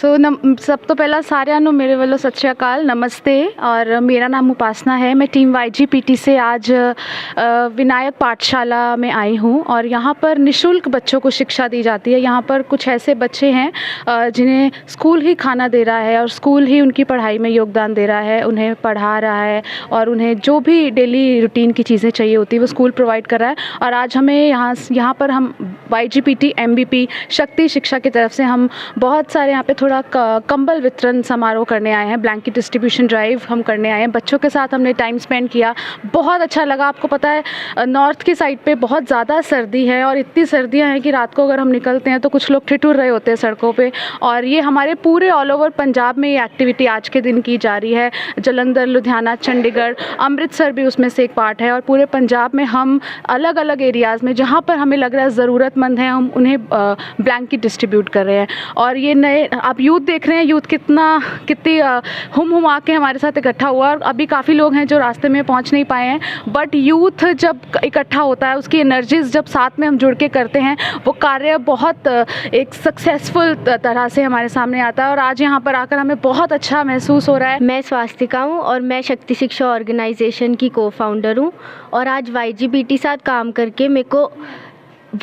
ਸੋ ਨਮ ਸਭ ਤੋਂ ਪਹਿਲਾਂ ਸਾਰਿਆਂ ਨੂੰ ਮੇਰੇ ਵੱਲੋਂ ਸਤਿ ਸ਼੍ਰੀ ਅਕਾਲ ਨਮਸਤੇ और मेरा नाम उपासना है मैं टीम वाईजीपीटी से आज अ, विनायक पाठशाला में आई हूँ और यहाँ पर निशुल्क बच्चों को शिक्षा दी जाती है यहाँ पर कुछ ऐसे बच्चे हैं अ, जिन्हें स्कूल ही खाना दे रहा है और स्कूल ही उनकी पढ़ाई में योगदान दे रहा है उन्हें पढ़ा रहा है और उन्हें जो भी डेली रूटीन की चीज़ें चाहिए होती है वो स्कूल प्रोवाइड कर रहा है और आज हमें यहाँ यहाँ पर हम Y G P T M B P शक्ति शिक्षा की तरफ से हम बहुत सारे यहाँ पे थोड़ा कंबल वितरण समारोह करने आए हैं ब्लैंकेट डिस्ट्रीब्यूशन ड्राइव हम करने आए हैं। बच्चों के साथ हमने टाइम स्पेंड किया। बहुत अच्छा लगा, आपको पता है नॉर्थ की साइड पे बहुत ज़्यादा सर्दी है और इतनी सर्दियाँ हैं कि रात को अगर हम निकलते हैं तो कुछ लोग ठिठुर रहे होते हैं सड़कों पर और ये हमारे पूरे ऑल ओवर पंजाब में ये एक्टिविटी आज के दिन की जा रही है। जलंधर, लुधियाना, चंडीगढ़, अमृतसर भी उसमें से एक पार्ट है और पूरे पंजाब में हम अलग अलग एरियाज़ में, जहाँ पर हमें लग रहा है ज़रूरतमंद हैं, हम उन्हें ब्लैंकेट डिस्ट्रीब्यूट कर रहे हैं। और ये नए आप यूथ देख रहे हैं यूथ कितना, कितनी हम हुम आके हमारे साथ इकट्ठा हुआ और अभी काफ़ी लोग हैं जो रास्ते में पहुँच नहीं पाए हैं। बट यूथ जब इकट्ठा होता है, उसकी एनर्जीज जब साथ में हम जुड़ के करते हैं, वो कार्य बहुत एक सक्सेसफुल तरह से हमारे सामने आता है और आज यहाँ पर आकर हमें बहुत अच्छा महसूस हो रहा है। मैं स्वास्तिका हूँ और मैं शक्ति शिक्षा ऑर्गेनाइजेशन की को फाउंडर हूँ और आज वाई साथ काम करके मेरे को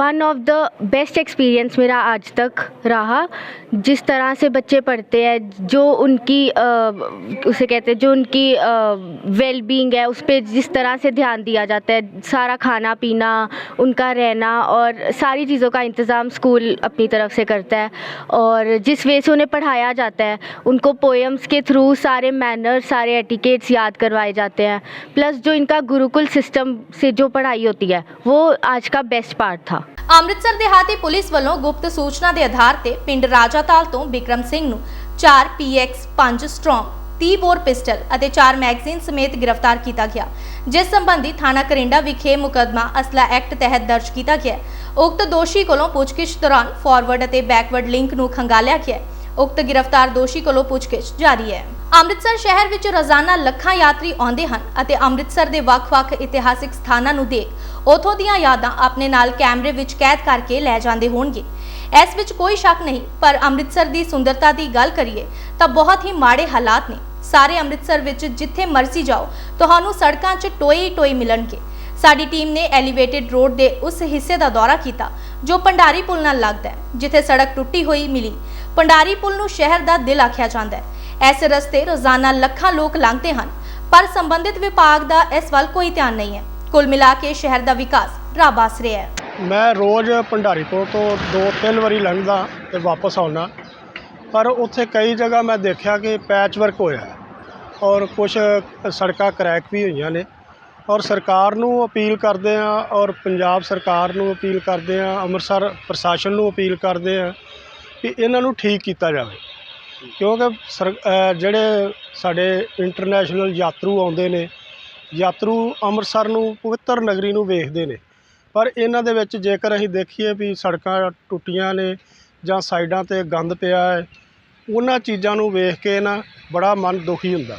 one of the best experience मेरा आज तक रहा। जिस तरह से बच्चे पढ़ते हैं जो उनकी अ, उसे कहते हैं जो उनकी वेल बींग है उस पर जिस तरह से ध्यान दिया जाता है सारा खाना पीना उनका रहना और सारी चीज़ों का इंतज़ाम स्कूल अपनी तरफ़ से करता है। और जिस वे से उन्हें पढ़ाया जाता है उनको पोएम्स के थ्रू सारे मैनर्स सारे एटिकेट्स याद करवाए जाते हैं। प्लस जो इनका गुरुकुल सिस्टम से जो पढ़ाई होती है वो आज का बेस्ट पार्ट था। ਅੰਮ੍ਰਿਤਸਰ ਦਿਹਾਤੀ ਪੁਲਿਸ ਵੱਲੋਂ ਗੁਪਤ ਸੂਚਨਾ ਦੇ ਆਧਾਰ ਤੇ ਪਿੰਡ ਰਾਜਾਤਾਲ ਤੋਂ ਬਿਕਰਮ ਸਿੰਘ ਨੂੰ 4 PX 5 ਸਟਰੋਂਗ 30 ਬੋਰ ਪਿਸਟਲ ਅਤੇ 4 ਮੈਗਜ਼ੀਨ ਸਮੇਤ ਗ੍ਰਿਫਤਾਰ ਕੀਤਾ ਗਿਆ, ਜਿਸ ਸੰਬੰਧੀ ਥਾਣਾ ਕਰਿੰਡਾ ਵਿਖੇ ਮੁਕੱਦਮਾ ਅਸਲਾ ਐਕਟ ਤਹਿਤ ਦਰਜ ਕੀਤਾ ਗਿਆ। ਉਕਤ ਦੋਸ਼ੀ ਕੋਲੋਂ ਪੁੱਛਗਿੱਛ ਦੌਰਾਨ ਫਾਰਵਰਡ ਅਤੇ ਬੈਕਵਰਡ ਲਿੰਕ ਨੂੰ ਖੰਗਾਲਿਆ ਗਿਆ। ਉਕਤ ਗ੍ਰਿਫਤਾਰ ਦੋਸ਼ੀ ਕੋਲੋਂ ਪੁੱਛਗਿੱਛ ਜਾਰੀ ਹੈ ਅੰਮ੍ਰਿਤਸਰ ਸ਼ਹਿਰ ਵਿੱਚ ਰੋਜ਼ਾਨਾ ਲੱਖਾਂ ਯਾਤਰੀ ਆਉਂਦੇ ਹਨ ਅਤੇ ਅੰਮ੍ਰਿਤਸਰ ਦੇ ਵੱਖ-ਵੱਖ ਇਤਿਹਾਸਿਕ ਸਥਾਨਾਂ ਨੂੰ ਦੇਖ ਉਥੋਂ ਦੀਆਂ ਯਾਦਾਂ ਆਪਣੇ ਨਾਲ ਕੈਮਰੇ ਵਿੱਚ ਕੈਦ ਕਰਕੇ ਲੈ ਜਾਂਦੇ ਹੋਣਗੇ ਇਸ ਵਿੱਚ ਕੋਈ ਸ਼ੱਕ ਨਹੀਂ ਪਰ ਅੰਮ੍ਰਿਤਸਰ ਦੀ ਸੁੰਦਰਤਾ ਦੀ ਗੱਲ ਕਰੀਏ ਤਾਂ ਬਹੁਤ ਹੀ ਮਾੜੇ ਹਾਲਾਤ ਨੇ ਸਾਰੇ ਅੰਮ੍ਰਿਤਸਰ ਵਿੱਚ ਜਿੱਥੇ ਮਰਜ਼ੀ ਜਾਓ ਤੁਹਾਨੂੰ ਸੜਕਾਂ 'ਚ ਟੋਏ ਟੋਏ ਮਿਲਣਗੇ ਸਾਡੀ ਟੀਮ ਨੇ ਐਲੀਵੇਟਿਡ ਰੋਡ ਦੇ ਉਸ ਹਿੱਸੇ ਦਾ ਦੌਰਾ ਕੀਤਾ ਜੋ ਪੰਡਾਰੀ ਪੁਲ ਨਾਲ ਲੱਗਦਾ ਹੈ ਜਿੱਥੇ ਸੜਕ ਟੁੱਟੀ ਹੋਈ ਮਿਲੀ ਪੰਡਾਰੀ ਪੁਲ ਨੂੰ ਸ਼ਹਿਰ ਦਾ ਦਿਲ ਆਖਿਆ ਜਾਂਦਾ ਹੈ। ਇਸ ਰਸਤੇ ਰੋਜ਼ਾਨਾ ਲੱਖਾਂ ਲੋਕ ਲੰਘਦੇ ਹਨ, ਪਰ ਸੰਬੰਧਿਤ ਵਿਭਾਗ ਦਾ ਇਸ ਵੱਲ ਕੋਈ ਧਿਆਨ ਨਹੀਂ ਹੈ। ਕੁੱਲ ਮਿਲਾ ਕੇ ਸ਼ਹਿਰ ਦਾ ਵਿਕਾਸ ਰੱਬ ਆਸ ਰਿਹਾ ਹੈ। ਮੈਂ ਰੋਜ਼ ਭੰਡਾਰੀਪੁਰ ਤੋਂ ਦੋ ਤਿੰਨ ਵਾਰੀ ਲੰਘਦਾ ਤੇ ਵਾਪਸ ਆਉਣਾ ਪਰ ਉੱਥੇ ਕਈ ਜਗ੍ਹਾ ਮੈਂ ਦੇਖਿਆ ਕਿ ਪੈਚ ਵਰਕ ਹੋਇਆ ਔਰ ਕੁਝ ਸੜਕਾਂ ਕਰੈਕ ਵੀ ਹੋਈਆਂ ਨੇ ਔਰ ਸਰਕਾਰ ਨੂੰ ਅਪੀਲ ਕਰਦੇ ਆ ਔਰ ਪੰਜਾਬ ਸਰਕਾਰ ਨੂੰ ਅਪੀਲ ਕਰਦੇ ਆ ਅੰਮ੍ਰਿਤਸਰ ਪ੍ਰਸ਼ਾਸਨ ਨੂੰ ਅਪੀਲ ਕਰਦੇ ਆ ਵੀ ਇਹਨਾਂ ਨੂੰ ਠੀਕ ਕੀਤਾ ਜਾਵੇ। ਕਿਉਂਕਿ ਸਰ ਜਿਹੜੇ ਸਾਡੇ ਇੰਟਰਨੈਸ਼ਨਲ ਯਾਤਰੂ ਆਉਂਦੇ ਨੇ, ਯਾਤਰੂ ਅੰਮ੍ਰਿਤਸਰ ਨੂੰ, ਪਵਿੱਤਰ ਨਗਰੀ ਨੂੰ ਵੇਖਦੇ ਨੇ। ਪਰ ਇਹਨਾਂ ਦੇ ਵਿੱਚ ਜੇਕਰ ਅਸੀਂ ਦੇਖੀਏ ਵੀ ਸੜਕਾਂ ਟੁੱਟੀਆਂ ਨੇ ਜਾਂ ਸਾਈਡਾਂ ਤੇ ਗੰਦ ਪਿਆ ਹੈ, ਉਹਨਾਂ ਚੀਜ਼ਾਂ ਨੂੰ ਵੇਖ ਕੇ ਨਾ ਬੜਾ ਮਨ ਦੁਖੀ ਹੁੰਦਾ।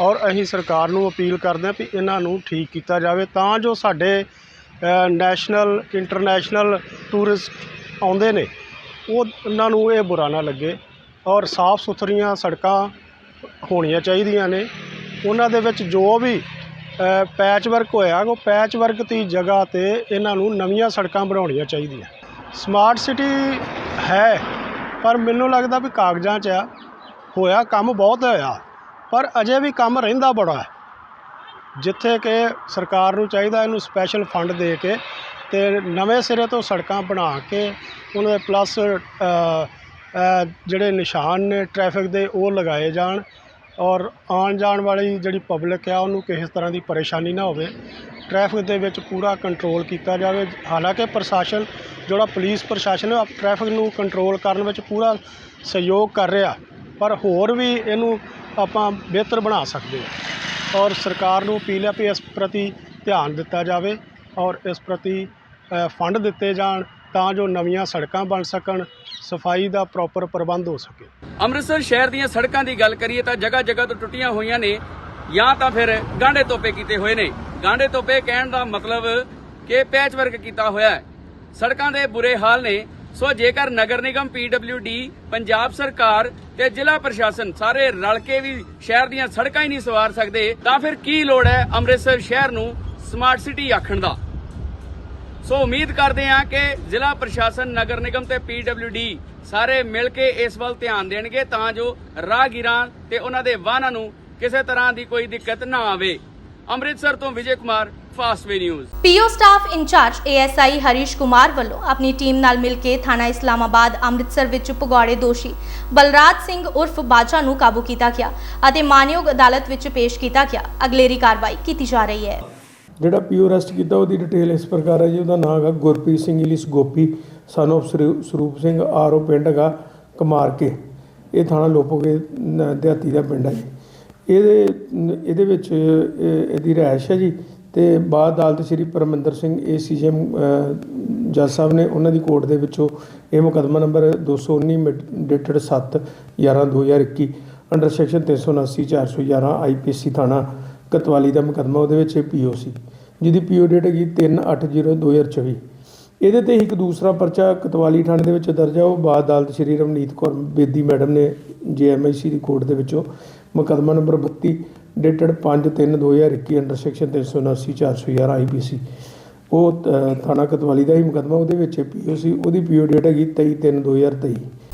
ਔਰ ਅਸੀਂ ਸਰਕਾਰ ਨੂੰ ਅਪੀਲ ਕਰਦੇ ਹਾਂ ਵੀ ਇਹਨਾਂ ਨੂੰ ਠੀਕ ਕੀਤਾ ਜਾਵੇ। ਤਾਂ ਜੋ ਸਾਡੇ ਨੈਸ਼ਨਲ ਇੰਟਰਨੈਸ਼ਨਲ ਟੂਰਿਸਟ ਆਉਂਦੇ ਨੇ ਉਹ ਉਹਨਾਂ ਨੂੰ ਇਹ ਬੁਰਾ ਨਾ ਲੱਗੇ ਔਰ ਸਾਫ਼ ਸੁਥਰੀਆਂ ਸੜਕਾਂ ਹੋਣੀਆਂ ਚਾਹੀਦੀਆਂ ਨੇ। ਉਹਨਾਂ ਦੇ ਵਿੱਚ ਜੋ ਵੀ ਪੈਚ ਵਰਕ ਹੋਇਆ, ਉਹ ਪੈਚ ਵਰਕ ਦੀ ਜਗ੍ਹਾ ਤੇ ਇਹਨਾਂ ਨੂੰ ਨਵੀਆਂ ਸੜਕਾਂ ਬਣਾਉਣੀਆਂ ਚਾਹੀਦੀਆਂ। ਸਮਾਰਟ ਸਿਟੀ ਹੈ, ਪਰ ਮੈਨੂੰ ਲੱਗਦਾ ਵੀ ਕਾਗਜ਼ਾਂ 'ਚ ਆ। ਹੋਇਆ, ਕੰਮ ਬਹੁਤ ਹੋਇਆ, ਪਰ ਅਜੇ ਵੀ ਕੰਮ ਰਹਿੰਦਾ ਬੜਾ ਹੈ। ਜਿੱਥੇ ਕਿ ਸਰਕਾਰ ਨੂੰ ਚਾਹੀਦਾ ਇਹਨੂੰ ਸਪੈਸ਼ਲ ਫੰਡ ਦੇ ਕੇ ਤੇ ਨਵੇਂ ਸਿਰੇ ਤੋਂ ਸੜਕਾਂ ਬਣਾ ਕੇ ਉਹਨਾਂ ਦੇ ਪਲੱਸ ਜਿਹੜੇ ਨਿਸ਼ਾਨ ਨੇ ਟ੍ਰੈਫਿਕ ਦੇ, ਉਹ ਲਗਾਏ ਜਾਣ ਔਰ ਆਉਣ ਜਾਣ ਵਾਲੀ ਜਿਹੜੀ ਪਬਲਿਕ ਆ, ਉਹਨੂੰ ਕਿਸੇ ਤਰ੍ਹਾਂ ਦੀ ਪਰੇਸ਼ਾਨੀ ਨਾ ਹੋਵੇ। ਟ੍ਰੈਫਿਕ ਦੇ ਵਿੱਚ ਪੂਰਾ ਕੰਟਰੋਲ ਕੀਤਾ ਜਾਵੇ। ਹਾਲਾਂਕਿ ਪ੍ਰਸ਼ਾਸਨ, ਜਿਹੜਾ ਪੁਲਿਸ ਪ੍ਰਸ਼ਾਸਨ ਹੈ ਟ੍ਰੈਫਿਕ ਨੂੰ ਕੰਟਰੋਲ ਕਰਨ ਵਿੱਚ ਪੂਰਾ ਸਹਿਯੋਗ ਕਰ ਰਿਹਾ। ਪਰ ਹੋਰ ਵੀ ਇਹਨੂੰ ਆਪਾਂ ਬਿਹਤਰ ਬਣਾ ਸਕਦੇ ਹਾਂ। ਔਰ ਸਰਕਾਰ ਨੂੰ ਅਪੀਲ ਹੈ ਵੀ ਇਸ ਪ੍ਰਤੀ ਧਿਆਨ ਦਿੱਤਾ ਜਾਵੇ। ਔਰ ਇਸ ਪ੍ਰਤੀ ਫੰਡ ਦਿੱਤੇ ਜਾਣ ਤਾਂ ਜੋ ਨਵੀਆਂ ਸੜਕਾਂ ਬਣ ਸਕਣ, ਸਫ਼ਾਈ ਦਾ ਪ੍ਰੋਪਰ ਪ੍ਰਬੰਧ ਹੋ ਸਕੇ। ਅੰਮ੍ਰਿਤਸਰ ਸ਼ਹਿਰ ਦੀਆਂ ਸੜਕਾਂ ਦੀ ਗੱਲ ਕਰੀਏ ਤਾਂ ਜਗ੍ਹਾ ਜਗ੍ਹਾ ਤੋਂ ਟੁੱਟੀਆਂ ਹੋਈਆਂ ਨੇ, ਜਾਂ ਤਾਂ ਫਿਰ ਗਾਂਡੇ ਤੋਪੇ ਕੀਤੇ ਹੋਏ ਨੇ। ਗਾਂਡੇ ਤੋਪੇ ਕਹਿਣ ਦਾ ਮਤਲਬ ਕਿ ਪੈਚ ਵਰਕ ਕੀਤਾ ਹੋਇਆ ਹੈ। ਸੜਕਾਂ ਦੇ ਬੁਰੇ ਹਾਲ ਨੇ। ਸੋ ਜੇਕਰ ਨਗਰ ਨਿਗਮ ਪੀਡਬਲਯੂਡੀ ਪੰਜਾਬ ਸਰਕਾਰ ਤੇ ਜ਼ਿਲ੍ਹਾ ਪ੍ਰਸ਼ਾਸਨ ਸਾਰੇ ਰਲ ਕੇ ਵੀ ਸ਼ਹਿਰ ਦੀਆਂ ਸੜਕਾਂ ਹੀ ਨਹੀਂ ਸਵਾਰ ਸਕਦੇ, ਤਾਂ ਫਿਰ ਕੀ ਲੋੜ ਹੈ ਅੰਮ੍ਰਿਤਸਰ ਸ਼ਹਿਰ ਨੂੰ ਸਮਾਰਟ ਸਿਟੀ ਆਖਣ ਦਾ? ਸੋ ਉਮੀਦ ਕਰਦੇ ਹਾਂ ਕਿ ਜ਼ਿਲ੍ਹਾ ਪ੍ਰਸ਼ਾਸਨ, ਨਗਰ ਨਿਗਮ ਤੇ ਪੀਡਬਲਯੂਡੀ ਸਾਰੇ ਮਿਲ ਕੇ ਇਸ ਵੱਲ ਧਿਆਨ ਦੇਣਗੇ ਤਾਂ ਜੋ ਰਾਹਗੀਰਾਂ ਤੇ ਉਹਨਾਂ ਦੇ ਵਾਹਨਾਂ ਨੂੰ ਕਿਸੇ ਤਰ੍ਹਾਂ ਦੀ ਕੋਈ ਦਿੱਕਤ ਨਾ ਆਵੇ। ਅੰਮ੍ਰਿਤਸਰ ਤੋਂ Vijay Kumar Fastway news. PO staff incharge ASI Harish Kumar ਵੱਲੋਂ ਆਪਣੀ ਟੀਮ ਨਾਲ ਮਿਲ ਕੇ ਥਾਣਾ ਇਸਲਾਮਾਬਾਦ, ਅੰਮ੍ਰਿਤਸਰ ਵਿੱਚ ਭਗੌੜੇ ਦੋਸ਼ੀ ਬਲਰਾਜ ਸਿੰਘ ਉਰਫ ਬਾਜਾ ਨੂੰ ਕਾਬੂ ਕੀਤਾ ਗਿਆ ਅਤੇ ਮਾਨਯੋਗ ਅਦਾਲਤ ਵਿੱਚ ਪੇਸ਼ ਕੀਤਾ ਗਿਆ। ਅਗਲੇਰੀ ਕਾਰਵਾਈ ਕੀਤੀ ਜਾ ਰਹੀ ਹੈ। ਜਿਹੜਾ ਪੀਓ ਅਰੈਸਟ ਕੀਤਾ, ਉਹਦੀ ਡਿਟੇਲ ਇਸ ਪ੍ਰਕਾਰ ਹੈ ਜੀ, ਉਹਦਾ ਨਾਮ ਹੈਗਾ ਗੁਰਪ੍ਰੀਤ ਸਿੰਘ ਇਲੀਸ ਗੋਪੀ ਸਨ of ਸਰੂ- ਸਰੂਪ ਸਿੰਘ ਆਰਓ ਪਿੰਡ ਹੈਗਾ ਕਮਾਰ ਕੇ ਇਹ ਥਾਣਾ ਲੋਪੋਗੇ ਦਿਹਾਤੀ ਦਾ ਪਿੰਡ ਹੈ ਜੀ। ਇਹਦੇ ਇਹਦੇ ਵਿੱਚ ਇਹਦੀ ਰਿਹਾਇਸ਼ ਹੈ ਜੀ, ਤੇ ਬਾਅਦ ਅਦਾਲਤ ਸ੍ਰੀ ਪਰਮਿੰਦਰ ਸਿੰਘ ਏਸੀਜੀਐਮ ਜੱਜ ਸਾਹਿਬ ਨੇ ਉਹਨਾਂ ਦੀ ਕੋਰਟ ਦੇ ਵਿੱਚੋਂ ਇਹ ਮੁਕੱਦਮਾ number 219 dated 7 11 2021 under section 379 411 IPC ਥਾਣਾ ਕਤਵਾਲੀ ਦਾ ਮੁਕੱਦਮਾ, ਉਹਦੇ ਵਿੱਚ ਪੀਓ ਸੀ ਜਿਹਦੀ ਪੀਓ ਡੇਟ ਹੈਗੀ 3/8/2024 ਇਹਦੇ ਤੇ ਇੱਕ ਦੂਸਰਾ ਪਰਚਾ ਕਤਵਾਲੀ ਥਾਣੇ ਦੇ ਵਿੱਚ ਦਰਜ ਹੈ ਉਹ ਬਾਅਦ ਅਦਾਲਤ ਸ਼੍ਰੀ ਰਮਨੀਤ ਕੌਰ ਬੇਦੀ ਮੈਡਮ ਨੇ ਜੀਐਮਆਈਸੀ ਦੀ ਕੋਰਟ ਦੇ ਵਿੱਚੋਂ ਮੁਕੱਦਮਾ number 32 dated 5/3/2021 under section 379 411 IPC ਉਹ ਥਾਣਾ ਕਤਵਾਲੀ ਦਾ ਹੀ ਮੁਕੱਦਮਾ, ਉਹਦੇ ਵਿੱਚ ਪੀਓਸੀ ਉਹਦੀ ਪੀਓ ਡੇਟ ਹੈਗੀ 23/3/2023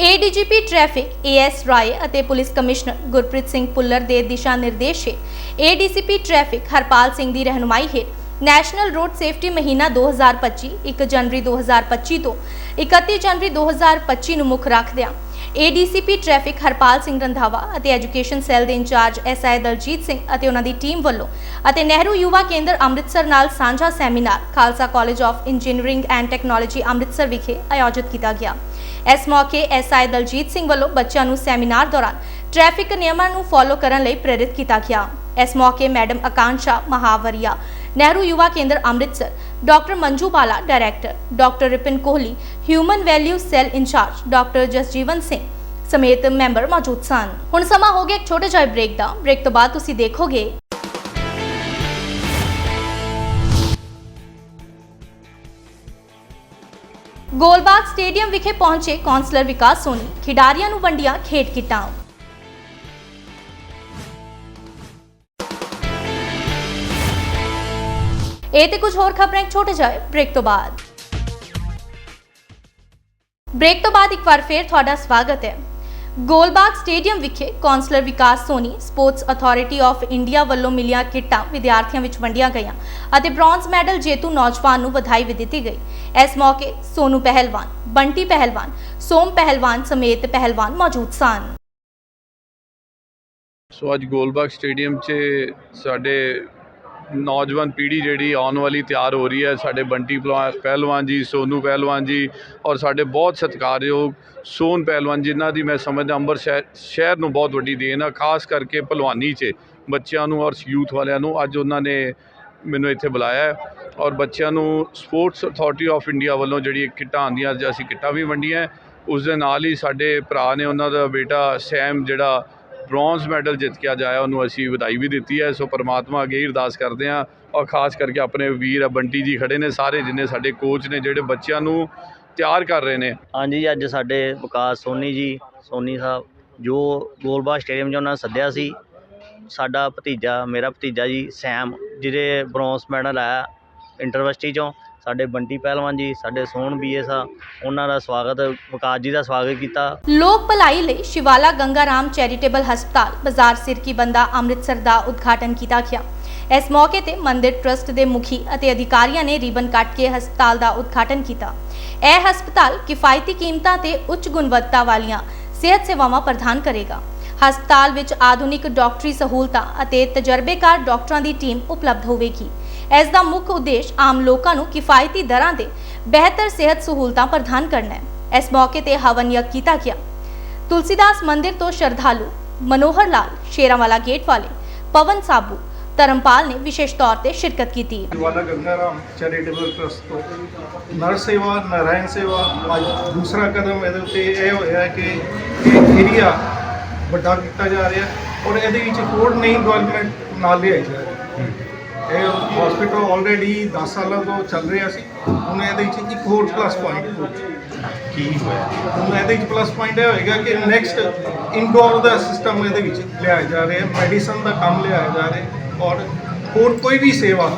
ਏਡੀਜੀਪੀ ਟ੍ਰੈਫਿਕ ਏਐਸ ਰਾਏ ਅਤੇ ਪੁਲਿਸ ਕਮਿਸ਼ਨਰ ਗੁਰਪ੍ਰੀਤ ਸਿੰਘ ਪੁੱਲਰ ਦੇ ਦਿਸ਼ਾ ਨਿਰਦੇਸ਼ ਹੇਠ ਏਡੀਸੀਪੀ ਟ੍ਰੈਫਿਕ ਹਰਪਾਲ ਸਿੰਘ ਦੀ ਰਹਿਨੁਮਾਈ ਹੇਠ ਨੈਸ਼ਨਲ ਰੋਡ ਸੇਫਟੀ ਮਹੀਨਾ 2025 1 ਜਨਵਰੀ 2025 ਤੋਂ 31 ਜਨਵਰੀ 2025 ਨੂੰ ਮੁੱਖ ਰੱਖਦਿਆਂ ਏਡੀਸੀਪੀ ਟ੍ਰੈਫਿਕ ਹਰਪਾਲ ਸਿੰਘ ਰੰਧਾਵਾ ਅਤੇ ਐਜੂਕੇਸ਼ਨ ਸੈੱਲ ਦੇ ਇੰਚਾਰਜ ਐਸਆਈ ਦਲਜੀਤ ਸਿੰਘ ਅਤੇ ਉਹਨਾਂ ਦੀ ਟੀਮ ਵੱਲੋਂ ਅਤੇ ਨਹਿਰੂ ਯੁਵਾ ਕੇਂਦਰ ਅੰਮ੍ਰਿਤਸਰ ਨਾਲ ਸਾਂਝਾ seminar Khalsa college of engineering and technology Amritsar ਵਿਖੇ ਆਯੋਜਿਤ ਕੀਤਾ ਗਿਆ। ਇਸ ਮੌਕੇ ਐਸਆਈ ਦਲਜੀਤ ਸਿੰਘ ਵੱਲੋਂ ਬੱਚਿਆਂ ਨੂੰ ਸੈਮੀਨਾਰ ਦੌਰਾਨ ਟ੍ਰੈਫਿਕ ਨਿਯਮਾਂ ਨੂੰ ਫੋਲੋ ਕਰਨ ਲਈ ਪ੍ਰੇਰਿਤ ਕੀਤਾ ਗਿਆ। ਇਸ ਮੌਕੇ madam Akanksha Mahavaria, Nehru Yuva Kendra Amritsar, doctor Manju Bala, director doctor Ripan Kohli, human value cell incharge doctor Jasjeevan Singh ਸਮੇਤ ਮੈਂਬਰ ਮੌਜੂਦ ਸਨ। ਹੁਣ ਸਮਾਂ ਹੋ ਗਿਆ ਇੱਕ ਛੋਟੇ ਜਿਹੇ ਬ੍ਰੇਕ ਦਾ। ਬ੍ਰੇਕ ਤੋਂ ਬਾਅਦ ਤੁਸੀਂ ਦੇਖੋਗੇ ਗੋਲਬਾਗ ਸਟੇਡੀਅਮ ਵਿਖੇ ਪਹੁੰਚੇ ਕੌਂਸਲਰ ਵਿਕਾਸ ਸੋਨੀ, ਖਿਡਾਰੀਆਂ ਨੂੰ ਵੰਡੀਆਂ ਖੇਡ ਕਿੱਟਾਂ। ਇਹ ਤੇ ਕੁਝ ਹੋਰ ਖਬਰਾਂ, ਇੱਕ ਛੋਟੇ ਜਿਹੇ ਬ੍ਰੇਕ ਤੋਂ ਬਾਅਦ। ਬ੍ਰੇਕ ਤੋਂ ਬਾਅਦ ਇੱਕ ਵਾਰ ਫੇਰ ਤੁਹਾਡਾ ਸਵਾਗਤ ਹੈ। ਗੋਲਬਾਗ ਸਟੇਡੀਅਮ ਵਿਖੇ councillor Vikas Soni, sports authority of India ਵੱਲੋਂ ਮਿਲੀਆਂ ਕਿੱਟਾਂ ਵਿਦਿਆਰਥੀਆਂ ਵਿੱਚ ਵੰਡੀਆਂ ਗਈਆਂ ਅਤੇ ਬ੍ਰੌਂਜ਼ ਮੈਡਲ ਜੇਤੂ ਨੌਜਵਾਨ ਨੂੰ ਵਧਾਈ ਵੀ ਦਿੱਤੀ ਗਈ। ਇਸ ਮੌਕੇ ਸੋਨੂ ਪਹਿਲਵਾਨ, ਬੰਟੀ ਪਹਿਲਵਾਨ, ਸੋਮ ਪਹਿਲਵਾਨ ਸਮੇਤ ਪਹਿਲਵਾਨ ਮੌਜੂਦ ਸਨ। ਸੋ ਅੱਜ ਗੋਲਬਾਗ ਸਟੇਡੀਅਮ 'ਚ ਸਾਡੇ ਨੌਜਵਾਨ ਪੀੜ੍ਹੀ ਜਿਹੜੀ ਆਉਣ ਵਾਲੀ ਤਿਆਰ ਹੋ ਰਹੀ ਹੈ, ਸਾਡੇ ਬੰਟੀ ਪਹਿਲਵਾ- ਪਹਿਲਵਾਨ ਜੀ, ਸੋਨੂ ਪਹਿਲਵਾਨ ਜੀ ਔਰ ਸਾਡੇ ਬਹੁਤ ਸਤਿਕਾਰਯੋਗ ਸੋਨ ਪਹਿਲਵਾਨ ਜਿਨ੍ਹਾਂ ਦੀ ਮੈਂ ਸਮਝਦਾ ਅੰਮ੍ਰਿਤ ਸ਼ਹਿਰ ਸ਼ਹਿਰ ਨੂੰ ਬਹੁਤ ਵੱਡੀ ਦੇਣ ਆ, ਖਾਸ ਕਰਕੇ ਭਲਵਾਨੀ 'ਚ ਬੱਚਿਆਂ ਨੂੰ ਔਰ ਯੂਥ ਵਾਲਿਆਂ ਨੂੰ ਅੱਜ ਉਹਨਾਂ ਨੇ ਮੈਨੂੰ ਇੱਥੇ ਬੁਲਾਇਆ ਔਰ ਬੱਚਿਆਂ ਨੂੰ ਸਪੋਰਟਸ ਅਥਾਰਟੀ ਆਫ ਇੰਡੀਆ ਵੱਲੋਂ ਜਿਹੜੀ ਕਿੱਟਾਂ ਆਉਂਦੀਆਂ, ਅਸੀਂ ਕਿੱਟਾਂ ਵੀ ਵੰਡੀਆਂ ਉਸ ਦੇ ਨਾਲ ਹੀ ਸਾਡੇ ਭਰਾ ਨੇ ਉਹਨਾਂ ਦਾ ਬੇਟਾ ਸੈਮ ਜਿਹੜਾ ਬ੍ਰੌਂਜ਼ ਮੈਡਲ ਜਿੱਤ ਕੇ ਅੱਜ ਆਇਆ, ਉਹਨੂੰ ਅਸੀਂ ਵਧਾਈ ਵੀ ਦਿੱਤੀ ਹੈ। ਸੋ ਪਰਮਾਤਮਾ ਅੱਗੇ ਹੀ ਅਰਦਾਸ ਕਰਦੇ ਹਾਂ ਔਰ ਖਾਸ ਕਰਕੇ ਆਪਣੇ ਵੀਰ ਆ ਬੰਟੀ ਜੀ ਖੜੇ ਨੇ, ਸਾਰੇ ਜਿੰਨੇ ਸਾਡੇ ਕੋਚ ਨੇ, ਜਿਹੜੇ ਬੱਚਿਆਂ ਨੂੰ ਤਿਆਰ ਕਰ ਰਹੇ ਨੇ। ਹਾਂਜੀ, ਅੱਜ ਸਾਡੇ ਵਿਕਾਸ ਸੋਨੀ ਜੀ, ਸੋਨੀ ਸਾਹਿਬ, ਜੋ ਗੋਲਬਾ ਸਟੇਡੀਅਮ 'ਚ ਉਹਨਾਂ ਨੇ ਸੱਦਿਆ ਸੀ। ਸਾਡਾ ਭਤੀਜਾ, ਮੇਰਾ ਭਤੀਜਾ ਜੀ, ਸੈਮ, ਜਿਹਦੇ ਬ੍ਰੌਂਜ਼ ਮੈਡਲ ਆਇਆ ਇੰਟਰਵਿਊਸਟੀ 'ਚੋਂ। ਸਾਡੇ ਬੰਟੀ ਪਹਿਲਵਾਨ ਜੀ, ਸਾਡੇ ਸੋਹਣ ਬੀਏ ਸਾਹਿਬ ਉਹਨਾਂ ਦਾ ਸਵਾਗਤ ਵਿਕਾਸ ਜੀ ਦਾ ਸਵਾਗਤ ਕੀਤਾ। ਲੋਕ ਭਲਾਈ ਲਈ ਸ਼ਿਵਾਲਾ ਗੰਗਾ ਚੈਰੀਟੇਬਲ ਹਸਪਤਾਲ, ਬਾਜ਼ਾਰ ਸਿਰਕੀ ਬੰਦਾ ਅੰਮ੍ਰਿਤਸਰ ਦਾ ਉਦਘਾਟਨ ਕੀਤਾ ਗਿਆ। ਇਸ ਮੌਕੇ ਤੇ ਮੰਦਿਰ ਟਰਸਟ ਦੇ ਮੁਖੀ ਅਤੇ ਅਧਿਕਾਰੀਆਂ ਨੇ ਰਿਬਨ ਕੱਟ ਕੇ ਹਸਪਤਾਲ ਦਾ ਉਦਘਾਟਨ ਕੀਤਾ। ਇਹ ਹਸਪਤਾਲ ਕਿਫਾਇਤੀ ਕੀਮਤਾਂ ਤੇ ਉੱਚ ਗੁਣਵੱਤਾ ਵਾਲੀਆਂ ਸਿਹਤ ਸੇਵਾਵਾਂ ਪ੍ਰਦਾਨ ਕਰੇਗਾ। ਹਸਪਤਾਲ ਵਿੱਚ ਆਧੁਨਿਕ ਡਾਕਟਰੀ ਸਹੂਲਤਾਂ ਅਤੇ ਤਜਰਬੇਕਾਰ ਡਾਕਟਰਾਂ ਦੀ ਟੀਮ ਉਪਲਬਧ ਹੋਵੇਗੀ। ਇਸ ਦਾ ਮੁੱਖ ਉਦੇਸ਼ ਆਮ ਲੋਕਾਂ ਨੂੰ ਕਿਫਾਇਤੀ ਦਰਾਂ ਤੇ ਬਿਹਤਰ ਸਿਹਤ ਸਹੂਲਤਾਂ ਪ੍ਰਦਾਨ ਕਰਨਾ ਹੈ। ਇਸ ਮੌਕੇ ਤੇ ਹਵਨ ਯੱਗ ਕੀਤਾ ਗਿਆ। ਤੁਲਸੀਦਾਸ ਮੰਦਿਰ ਤੋਂ ਸ਼ਰਧਾਲੂ ਮਨੋਹਰ ਲਾਲ ਸ਼ੇਰਾਵਾਲਾ ਗੇਟ ਵਾਲੇ ਪਵਨ ਸਾਬੂ ਧਰਮਪਾਲ ਨੇ ਵਿਸ਼ੇਸ਼ ਤੌਰ ਤੇ ਸ਼ਿਰਕਤ ਕੀਤੀ ਵਾਲਾ ਗੰਗਾਰਾਮ ਚੈਰੀਟੇਬਲ ਟਰਸਟ ਤੋਂ ਨਰ ਸੇਵਾ, ਨਾਰਾਇਣ ਸੇਵਾ, ਅੱਜ ਦੂਸਰਾ ਕਦਮ ਇਹਦੇ ਉੱਤੇ ਇਹ ਹੋਇਆ ਕਿ ਇਹ ਏਰੀਆ ਵੱਡਾ ਕੀਤਾ ਜਾ ਰਿਹਾ ਔਰ ਇਹਦੇ ਵਿੱਚ ਕੋਰਡ ਨਹੀਂ ਗਵਰਨਮੈਂਟ ਨਾਲ ਲਿਆਈ ਜਾ ਰਹੀ। ਇਹ ਹਸਪੀਟਲ ਆਲਰੇਡੀ 10 ਸਾਲਾਂ ਤੋਂ ਚੱਲ ਰਿਹਾ ਸੀ। ਹੁਣ ਇਹਦੇ ਵਿੱਚ ਇੱਕ ਹੋਰ ਪਲੱਸ ਪੁਆਇੰਟ ਕੀ ਹੋਇਆ? ਹੁਣ ਇਹਦੇ ਵਿੱਚ ਪਲੱਸ ਪੁਆਇੰਟ ਇਹ ਹੋਏਗਾ ਕਿ ਨੈਕਸਟ ਇਨਡੋਰ ਦਾ ਸਿਸਟਮ ਇਹਦੇ ਵਿੱਚ ਲਿਆਇਆ ਜਾ ਰਿਹਾ ਮੈਡੀਸਨ ਦਾ ਕੰਮ ਲਿਆਇਆ ਜਾ ਰਿਹਾ ਔਰ ਹੋਰ ਕੋਈ ਵੀ ਸੇਵਾ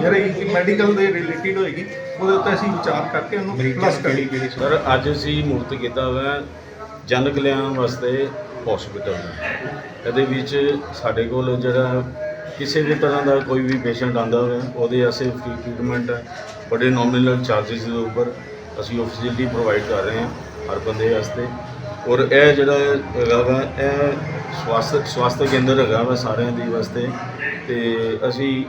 ਜਿਹੜੀ ਕਿ ਮੈਡੀਕਲ ਦੇ ਰਿਲੇਟਡ ਹੋਏਗੀ ਉਹਦੇ ਉੱਤੇ ਅਸੀਂ ਵਿਚਾਰ ਕਰਕੇ ਉਹਨੂੰ ਪਲੱਸ ਕਰੀਏ। ਸਰ ਅੱਜ ਅਸੀਂ ਮੂਰਤ ਕੀਤਾ ਹੋਇਆ ਹੈ ਜਨ ਕਲਿਆਣ ਵਾਸਤੇ ਹਸਪੀਟਲ ਇਹਦੇ ਵਿੱਚ ਸਾਡੇ ਕੋਲ ਜਿਹੜਾ ਕਿਸੇ ਵੀ ਤਰ੍ਹਾਂ ਦਾ ਕੋਈ ਵੀ ਪੇਸ਼ੈਂਟ ਆਂਦਾ ਹੋਵੇ, ਉਹਦੇ ਵਾਸਤੇ ਫ੍ਰੀ ਟ੍ਰੀਟਮੈਂਟ ਹੈ। ਬੜੇ ਨੋਮੀਨਲ ਚਾਰजेस ਦੇ ਉੱਪਰ ਅਸੀਂ ਉਹ ਫੈਸਿਲਿਟੀ ਪ੍ਰੋਵਾਈਡ ਕਰ ਰਹੇ ਹਾਂ ਹਰ ਬੰਦੇ ਵਾਸਤੇ। ਔਰ ਇਹ ਜਿਹੜਾ ਹੈਗਾ ਵਾ, ਇਹ ਸਵਾਸਥ ਸਵਾਸਥ ਕੇਂਦਰ ਹੈਗਾ ਵਾ ਸਾਰਿਆਂ ਦੇ ਵਾਸਤੇ। ਤੇ ਅਸੀਂ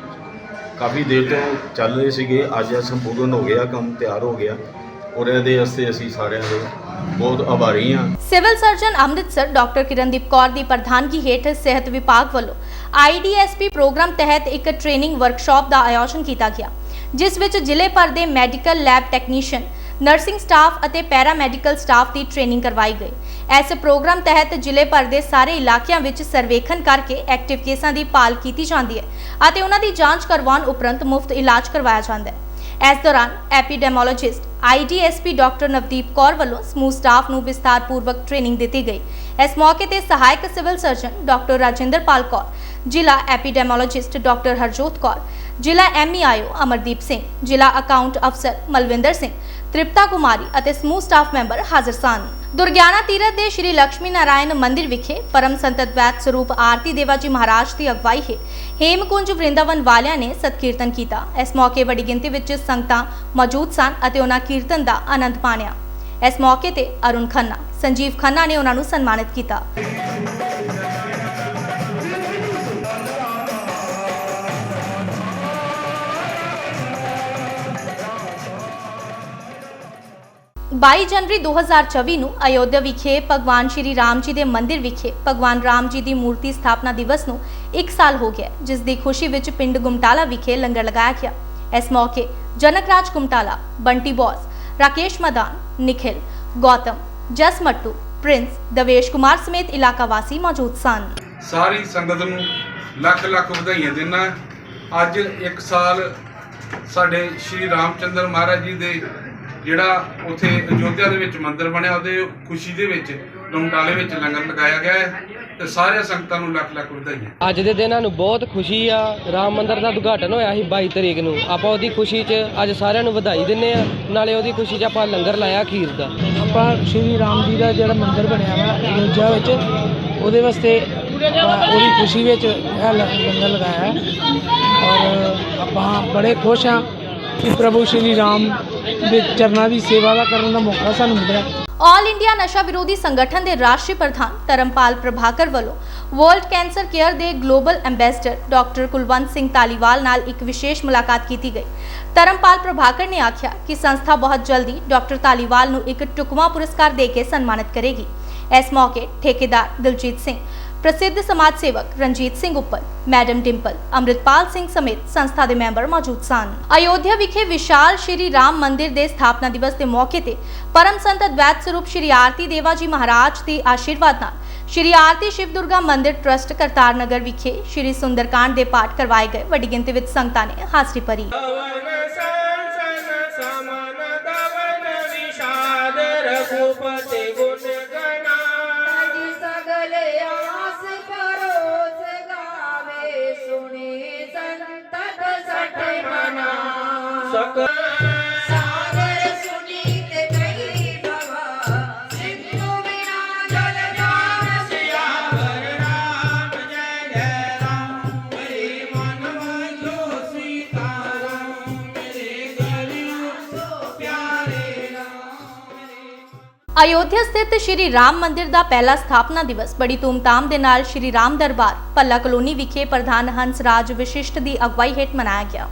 ਕਾਫੀ ਦੇਰ ਤੋਂ ਚੱਲ ਰਹੇ ਸੀਗੇ। ਅੱਜ ਇਹ ਸੰਪੂਰਨ ਹੋ ਗਿਆ, ਕੰਮ ਤਿਆਰ ਹੋ ਗਿਆ। ਔਰ ਇਹਦੇ ਵਾਸਤੇ ਅਸੀਂ ਸਾਰਿਆਂ ਦੇ ਬਹੁਤ ਆਭਾਰੀ ਹਾਂ। Civil surgeon Amritsar doctor Kirandeep Kaur ਦੀ ਪ੍ਰਧਾਨਗੀ ਹੇਠ ਸਿਹਤ ਵਿਭਾਗ ਵੱਲੋਂ ਆਈਡੀਐਸਪੀ ਪ੍ਰੋਗਰਾਮ ਤਹਿਤ ਇੱਕ ਟ੍ਰੇਨਿੰਗ ਵਰਕਸ਼ਾਪ ਦਾ ਆਯੋਜਨ ਕੀਤਾ ਗਿਆ, ਜਿਸ ਵਿੱਚ ਜ਼ਿਲ੍ਹੇ ਭਰ ਦੇ medical lab technician, nursing staff ਅਤੇ ਪੈਰਾਮੈਡੀਕਲ ਸਟਾਫ ਦੀ ਟ੍ਰੇਨਿੰਗ ਕਰਵਾਈ ਗਈ। ਇਸ ਪ੍ਰੋਗਰਾਮ ਤਹਿਤ ਜ਼ਿਲ੍ਹੇ ਭਰ ਦੇ ਸਾਰੇ ਇਲਾਕਿਆਂ ਵਿੱਚ ਸਰਵੇਖਣ ਕਰਕੇ ਐਕਟਿਵ ਕੇਸਾਂ ਦੀ ਭਾਲ ਕੀਤੀ ਜਾਂਦੀ ਹੈ ਅਤੇ ਉਹਨਾਂ ਦੀ ਜਾਂਚ ਕਰਵਾਉਣ ਉਪਰੰਤ ਮੁਫਤ ਇਲਾਜ ਕਰਵਾਇਆ ਜਾਂਦਾ ਹੈ। ਇਸ ਦੌਰਾਨ epidemiologist IDSP doctor Navdeep Kaur ਵੱਲੋਂ ਸਮੂਹ ਸਟਾਫ ਨੂੰ ਵਿਸਤਾਰਪੂਰਵਕ ਟ੍ਰੇਨਿੰਗ ਦਿੱਤੀ ਗਈ। ਇਸ ਮੌਕੇ ਤੇ ਸਹਾਇਕ civil surgeon doctor Rajinderpal Kaur, ਜ਼ਿਲ੍ਹਾ ਐਪੀਡੈਮੋਲੋਜਿਸਟ ਡਾਕਟਰ ਹਰਜੋਤ ਕੌਰ ਜ਼ਿਲ੍ਹਾ ਐਮਈਆਈਓ ਅਮਰਦੀਪ ਸਿੰਘ, ਜ਼ਿਲ੍ਹਾ ਅਕਾਊਂਟ ਅਫਸਰ ਮਲਵਿੰਦਰ ਸਿੰਘ, ਤ੍ਰਿਪਤਾ ਕੁਮਾਰੀ ਅਤੇ ਸਮੂਹ ਸਟਾਫ ਮੈਂਬਰ ਹਾਜ਼ਰ ਸਨ। ਦੁਰਗਿਆਨਾ ਤੀਰਥ ਦੇ ਸ਼੍ਰੀ ਲక్ష్ਮੀ ਨਾਰਾਇਣ ਮੰਦਿਰ ਵਿਖੇ ਪਰਮ ਸੰਤ ਅਦਵੈਤ ਸਰੂਪ ਆਰਤੀ ਦੇਵਾ ਜੀ ਮਹਾਰਾਜ ਦੀ ਅਗਵਾਈ ਹੇਠ ਹੇਮਕੁੰਜ ਵਰਿੰਦਾਵਨ ਵਾਲਿਆਂ ਨੇ ਸਤਕੀਰਤਨ ਕੀਤਾ। ਇਸ ਮੌਕੇ ਵੱਡੀ ਗਿਣਤੀ ਵਿੱਚ ਸੰਗਤਾਂ ਮੌਜੂਦ ਸਨ ਅਤੇ ਉਹਨਾਂ ਕੀਰਤਨ ਦਾ ਆਨੰਦ ਮਾਣਿਆ। ਇਸ ਮੌਕੇ ਤੇ ਅਰੁਣ ਖੰਨਾ, ਸੰਜੀਵ ਖੰਨਾ ਨੇ ਉਹਨਾਂ ਨੂੰ ਸਨਮਾਨਿਤ ਕੀਤਾ। ਬਾਈ ਜਨਵਰੀ 2024 ਨੂੰ ਅਯੋਧਿਆ ਵਿਖੇ ਭਗਵਾਨ ਸ਼੍ਰੀ ਰਾਮ ਜੀ ਦੇ ਮੰਦਿਰ ਵਿਖੇ ਭਗਵਾਨ ਰਾਮ ਜੀ ਦੀ ਮੂਰਤੀ ਸਥਾਪਨਾ ਦਿਵਸ ਨੂੰ 1 ਸਾਲ ਹੋ ਗਿਆ। ਜਿਸ ਦੀ ਖੁਸ਼ੀ ਵਿੱਚ ਪਿੰਡ ਗੁਮਟਾਲਾ ਵਿਖੇ ਲੰਗਰ ਲਗਾਇਆ ਗਿਆ। ਇਸ ਮੌਕੇ ਜਨਕਰਾਜ ਗੁਮਟਾਲਾ, ਬੰਟੀ ਬੌਸ, ਰਾਕੇਸ਼ ਮਦਾਨ ਨਿਖਿਲ ਗੌਤਮ, ਜਸ ਮੱਟੂ, ਪ੍ਰਿੰਸ, ਦਵੇਸ਼ ਕੁਮਾਰ ਸਮੇਤ ਇਲਾਕਾ ਵਾਸੀ ਮੌਜੂਦ ਸਨ। ਸਾਰੀ ਸੰਗਤ ਨੂੰ ਲੱਖ ਲੱਖ ਵਧਾਈਆਂ ਦਿੰਦਾ ਅੱਜ ਇੱਕ ਸਾਲ ਸਾਡੇ ਸ਼੍ਰੀ ਰਾਮਚੰਦਰ ਮਹਾਰਾਜ ਜੀ ਦੇ ਜਿਹੜਾ ਉਥੇ ਅਯੋਧਿਆ ਦੇ ਵਿੱਚ ਮੰਦਿਰ ਬਣਿਆ ਉਹਦੇ ਖੁਸ਼ੀ ਦੇ ਵਿੱਚ ਲੰਗਟਾਲੇ ਵਿੱਚ ਲੰਗਰ ਲਗਾਇਆ ਗਿਆ ਹੈ ਤੇ ਸਾਰੇ ਸੰਗਤਾਂ ਨੂੰ ਲੱਖ ਲੱਖ ਵਧਾਈਆਂ। ਅੱਜ ਦੇ ਦਿਨ ਸਾਨੂੰ ਬਹੁਤ ਖੁਸ਼ੀ ਆ। ਰਾਮ ਮੰਦਿਰ ਦਾ ਉਦਘਾਟਨ ਹੋਇਆ ਸੀ 22 ਤਰੀਕ ਨੂੰ। ਆਪਾਂ ਉਹਦੀ ਖੁਸ਼ੀ 'ਚ ਅੱਜ ਸਾਰਿਆਂ ਨੂੰ ਵਧਾਈ ਦਿੰਨੇ ਆ। ਨਾਲੇ ਉਹਦੀ ਖੁਸ਼ੀ 'ਚ ਆਪਾਂ ਲੰਗਰ ਲਾਇਆ ਖੀਰ ਦਾ। ਆਪਾਂ ਸ਼੍ਰੀ ਰਾਮ ਜੀ ਦਾ ਜਿਹੜਾ ਮੰਦਿਰ ਬਣਿਆ ਵਾ ਅਯੋਧਿਆ ਵਿੱਚ ਉਹਦੇ ਵਾਸਤੇ ਉਹਦੀ ਖੁਸ਼ੀ ਵਿੱਚ ਇਹ ਲੰਗਰ ਲਗਾਇਆ ਹੈ। ਔਰ ਆਪਾਂ ਬੜੇ ਖੁਸ਼ ਹਾਂ। ਕਿ ਪ੍ਰਭੂ ਸ਼੍ਰੀ ਰਾਮ ਦੇ ਚਰਨਾਂ ਦੀ ਸੇਵਾ ਦਾ ਕਰਨ ਦਾ ਮੌਕਾ ਸਾਨੂੰ ਮਿਲਿਆ। ਆਲ ਇੰਡੀਆ ਨਸ਼ਾ ਵਿਰੋਧੀ ਸੰਗਠਨ ਦੇ ਰਾਸ਼ਟਰੀ ਪ੍ਰਧਾਨ ਧਰਮਪਾਲ ਪ੍ਰਭਾਕਰ ਵੱਲੋਂ ਵਰਲਡ ਕੈਂਸਰ ਕੇਅਰ ਦੇ global ambassador doctor Kulwant Singh Taliwal ਨਾਲ ਇੱਕ ਵਿਸ਼ੇਸ਼ ਮੁਲਾਕਾਤ ਕੀਤੀ ਗਈ। ਧਰਮਪਾਲ ਪ੍ਰਭਾਕਰ ਨੇ ਆਖਿਆ ਕਿ ਸੰਸਥਾ ਬਹੁਤ ਜਲਦੀ ਡਾਕਟਰ ਤਾਲੀਵਾਲ ਨੂੰ ਇੱਕ ਟੁਕਮਾ ਪੁਰਸਕਾਰ ਦੇ ਕੇ ਸਨਮਾਨਿਤ ਕਰੇਗੀ। ਇਸ ਮੌਕੇ ਠੇਕੇਦਾਰ ਦਿਲਜੀਤ ਸਿੰਘ ਪ੍ਰਸਿੱਧ ਸਮਾਜ ਸੇਵਕ ਰਣਜੀਤ ਸਿੰਘ ਉੱਪਰ ਮੈਡਮ ਡਿੰਪਲ ਅੰਮ੍ਰਿਤਪਾਲ ਸਿੰਘ ਸਮੇਤ ਸੰਸਥਾ ਦੇ ਮੈਂਬਰ ਮੌਜੂਦ ਸਨ ਅਯੋਧਿਆ ਵਿਖੇ ਵਿਸ਼ਾਲ ਸ਼੍ਰੀ ਰਾਮ ਮੰਦਿਰ ਦੇ ਸਥਾਪਨਾ ਦਿਵਸ ਦੇ ਮੌਕੇ ਤੇ ਪਰਮ ਸੰਤ ਅਦਵੈਤ ਸਰੂਪ ਸ਼੍ਰੀ ਆਰਤੀ ਦੇਵਾ ਜੀ ਮਹਾਰਾਜ ਦੇ ਆਸ਼ੀਰਵਾਦ ਨਾਲ ਸ਼੍ਰੀ ਆਰਤੀ ਸ਼ਿਵ ਦੁਰਗਾ ਮੰਦਿਰ ਟਰਸਟ ਕਰਤਾਰ ਨਗਰ ਵਿਖੇ ਸ਼੍ਰੀ ਸੁੰਦਰਕਾਂਡ ਦੇ ਪਾਠ ਕਰਵਾਏ ਗਏ ਵੱਡੀ ਗਿਣਤੀ ਵਿੱਚ ਸੰਗਤਾਂ ਨੇ ਹਾਜ਼ਰੀ ਭਰੀ ਰਘੁਪਤੀ ਗੁਣ ਗਣਾ ਅਯੋਧਿਆ ਸਥਿਤ ਸ਼੍ਰੀ ਰਾਮ ਮੰਦਿਰ ਦਾ ਪਹਿਲਾ ਸਥਾਪਨਾ ਦਿਵਸ ਬੜੀ ਧੂਮਧਾਮ ਦੇ ਨਾਲ ਸ਼੍ਰੀ ਰਾਮ ਦਰਬਾਰ ਪੱਲਾ ਕਲੋਨੀ ਵਿਖੇ ਪ੍ਰਧਾਨ ਹੰਸ ਰਾਜ ਵਿਸ਼ਿਸ਼ਟ ਦੀ ਅਗਵਾਈ ਹੇਠ ਮਨਾਇਆ ਗਿਆ।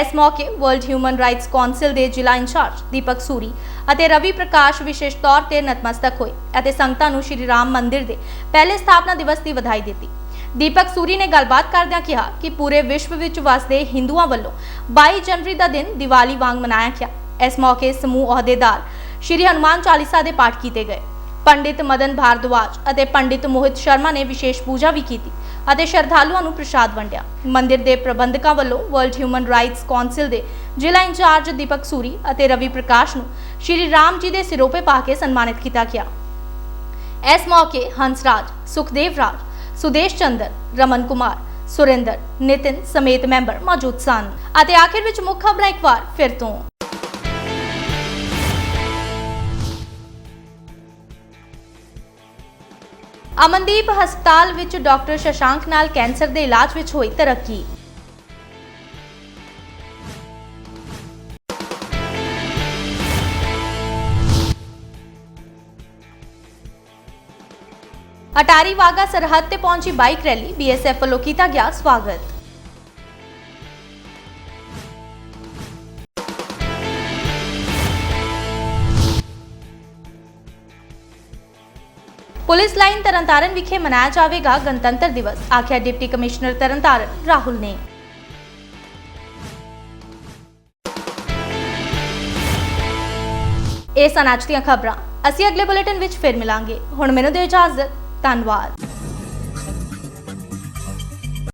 ਇਸ ਮੌਕੇ ਵਰਲਡ ਹਿਊਮਨ ਰਾਈਟਸ ਕੌਂਸਲ ਦੇ ਜ਼ਿਲ੍ਹਾ ਇੰਚਾਰਜ ਦੀਪਕ ਸੂਰੀ ਅਤੇ ਰਵੀ ਪ੍ਰਕਾਸ਼ ਵਿਸ਼ੇਸ਼ ਤੌਰ ਤੇ ਨਤਮਸਤਕ ਹੋਏ ਅਤੇ ਸੰਗਤਾਂ ਨੂੰ ਸ਼੍ਰੀ ਰਾਮ ਮੰਦਿਰ ਦੇ ਪਹਿਲੇ ਸਥਾਪਨਾ ਦਿਵਸ ਦੀ ਵਧਾਈ ਦਿੱਤੀ। ਦੀਪਕ ਸੂਰੀ ਨੇ ਗੱਲਬਾਤ ਕਰਦਿਆਂ ਕਿਹਾ ਕਿ ਪੂਰੇ ਵਿਸ਼ਵ ਵਿੱਚ ਵਸਦੇ ਹਿੰਦੂਆਂ ਵੱਲੋਂ 22 ਜਨਵਰੀ ਦਾ ਦਿਨ ਦੀਵਾਲੀ ਵਾਂਗ ਮਨਾਇਆ ਗਿਆ। ਇਸ ਮੌਕੇ ਸਮੂਹ ਅਹੁਦੇਦਾਰ ਸ਼੍ਰੀ ਹਨੂਮਾਨ ਚਾਲੀਸਾ ਦੇ ਪਾਠ ਕੀਤੇ ਗਏ। ਪੰਡਿਤ ਮਦਨ ਭਾਰਦਵਾਜ ਅਤੇ ਪੰਡਿਤ ਮੋਹਿਤ ਸ਼ਰਮਾ ਨੇ ਵਿਸ਼ੇਸ਼ ਪੂਜਾ ਵੀ ਕੀਤੀ ਅਤੇ ਸ਼ਰਧਾਲੂਆਂ ਨੂੰ ਪ੍ਰਸ਼ਾਦ ਵੰਡਿਆ। ਮੰਦਿਰ ਦੇ ਪ੍ਰਬੰਧਕਾਂ ਵੱਲੋਂ ਵਰਲਡ ਹਿਊਮਨ ਰਾਈਟਸ ਕਾਉਂਸਲ ਦੇ ਜ਼ਿਲ੍ਹਾ ਇੰਚਾਰਜ ਦੀਪਕ ਸੂਰੀ ਅਤੇ ਰਵੀ ਪ੍ਰਕਾਸ਼ ਨੂੰ ਸ਼੍ਰੀ ਰਾਮ ਜੀ ਦੇ ਸਿਰੋਪੇ ਪਾ ਕੇ ਸਨਮਾਨਿਤ ਕੀਤਾ ਗਿਆ। ਇਸ ਮੌਕੇ ਹੰਸਰਾਜ ਸੁਖਦੇਵ ਰਾਜ, ਸੁਦੇਸ਼ ਚੰਦਰ, ਰਮਨ ਕੁਮਾਰ, ਸੁਰਿੰਦਰ, ਨਿਤਿਨ ਸਮੇਤ ਮੈਂਬਰ ਮੌਜੂਦ ਸਨ ਅਤੇ ਆਖਿਰ ਵਿੱਚ ਮੁੱਖ ਖਬਰਾਂ ਇੱਕ ਵਾਰ ਫਿਰ ਤੋਂ। ਅਮਨਦੀਪ ਹਸਪਤਾਲ ਵਿੱਚ ਡਾਕਟਰ ਸ਼ਸ਼ਾਂਕ ਨਾਲ ਕੈਂਸਰ ਦੇ ਇਲਾਜ ਵਿੱਚ ਹੋਈ ਤਰੱਕੀ। ਅਟਾਰੀ ਵਾਗਾ ਸਰਹੱਦ ਤੇ ਪਹੁੰਚੀ ਬਾਈਕ ਰੈਲੀ, ਬੀਐਸਐਫ ਵੱਲੋਂ ਕੀਤਾ ਗਿਆ ਸਵਾਗਤ। ਪੁਲਿਸ ਲਾਈਨ ਤਰਨਤਾਰਨ ਵਿਖੇ ਮਨਾਇਆ ਜਾਵੇਗਾ ਗਣਤੰਤਰ ਦਿਵਸ, ਆਖਿਆ ਡਿਪਟੀ ਕਮਿਸ਼ਨਰ ਤਰਨਤਾਰਨ ਰਾਹੁਲ ਨੇ। ਇਹ ਸਨ ਅੱਜ ਦੀਆਂ ਖਬਰਾਂ। ਅਸੀਂ ਅਗਲੇ ਬੁਲੇਟਿਨ ਵਿੱਚ ਫਿਰ ਮਿਲਾਂਗੇ। ਹੁਣ ਮੈਨੂੰ ਦਿਓ ਇਜਾਜ਼ਤ। ਧੰਨਵਾਦ।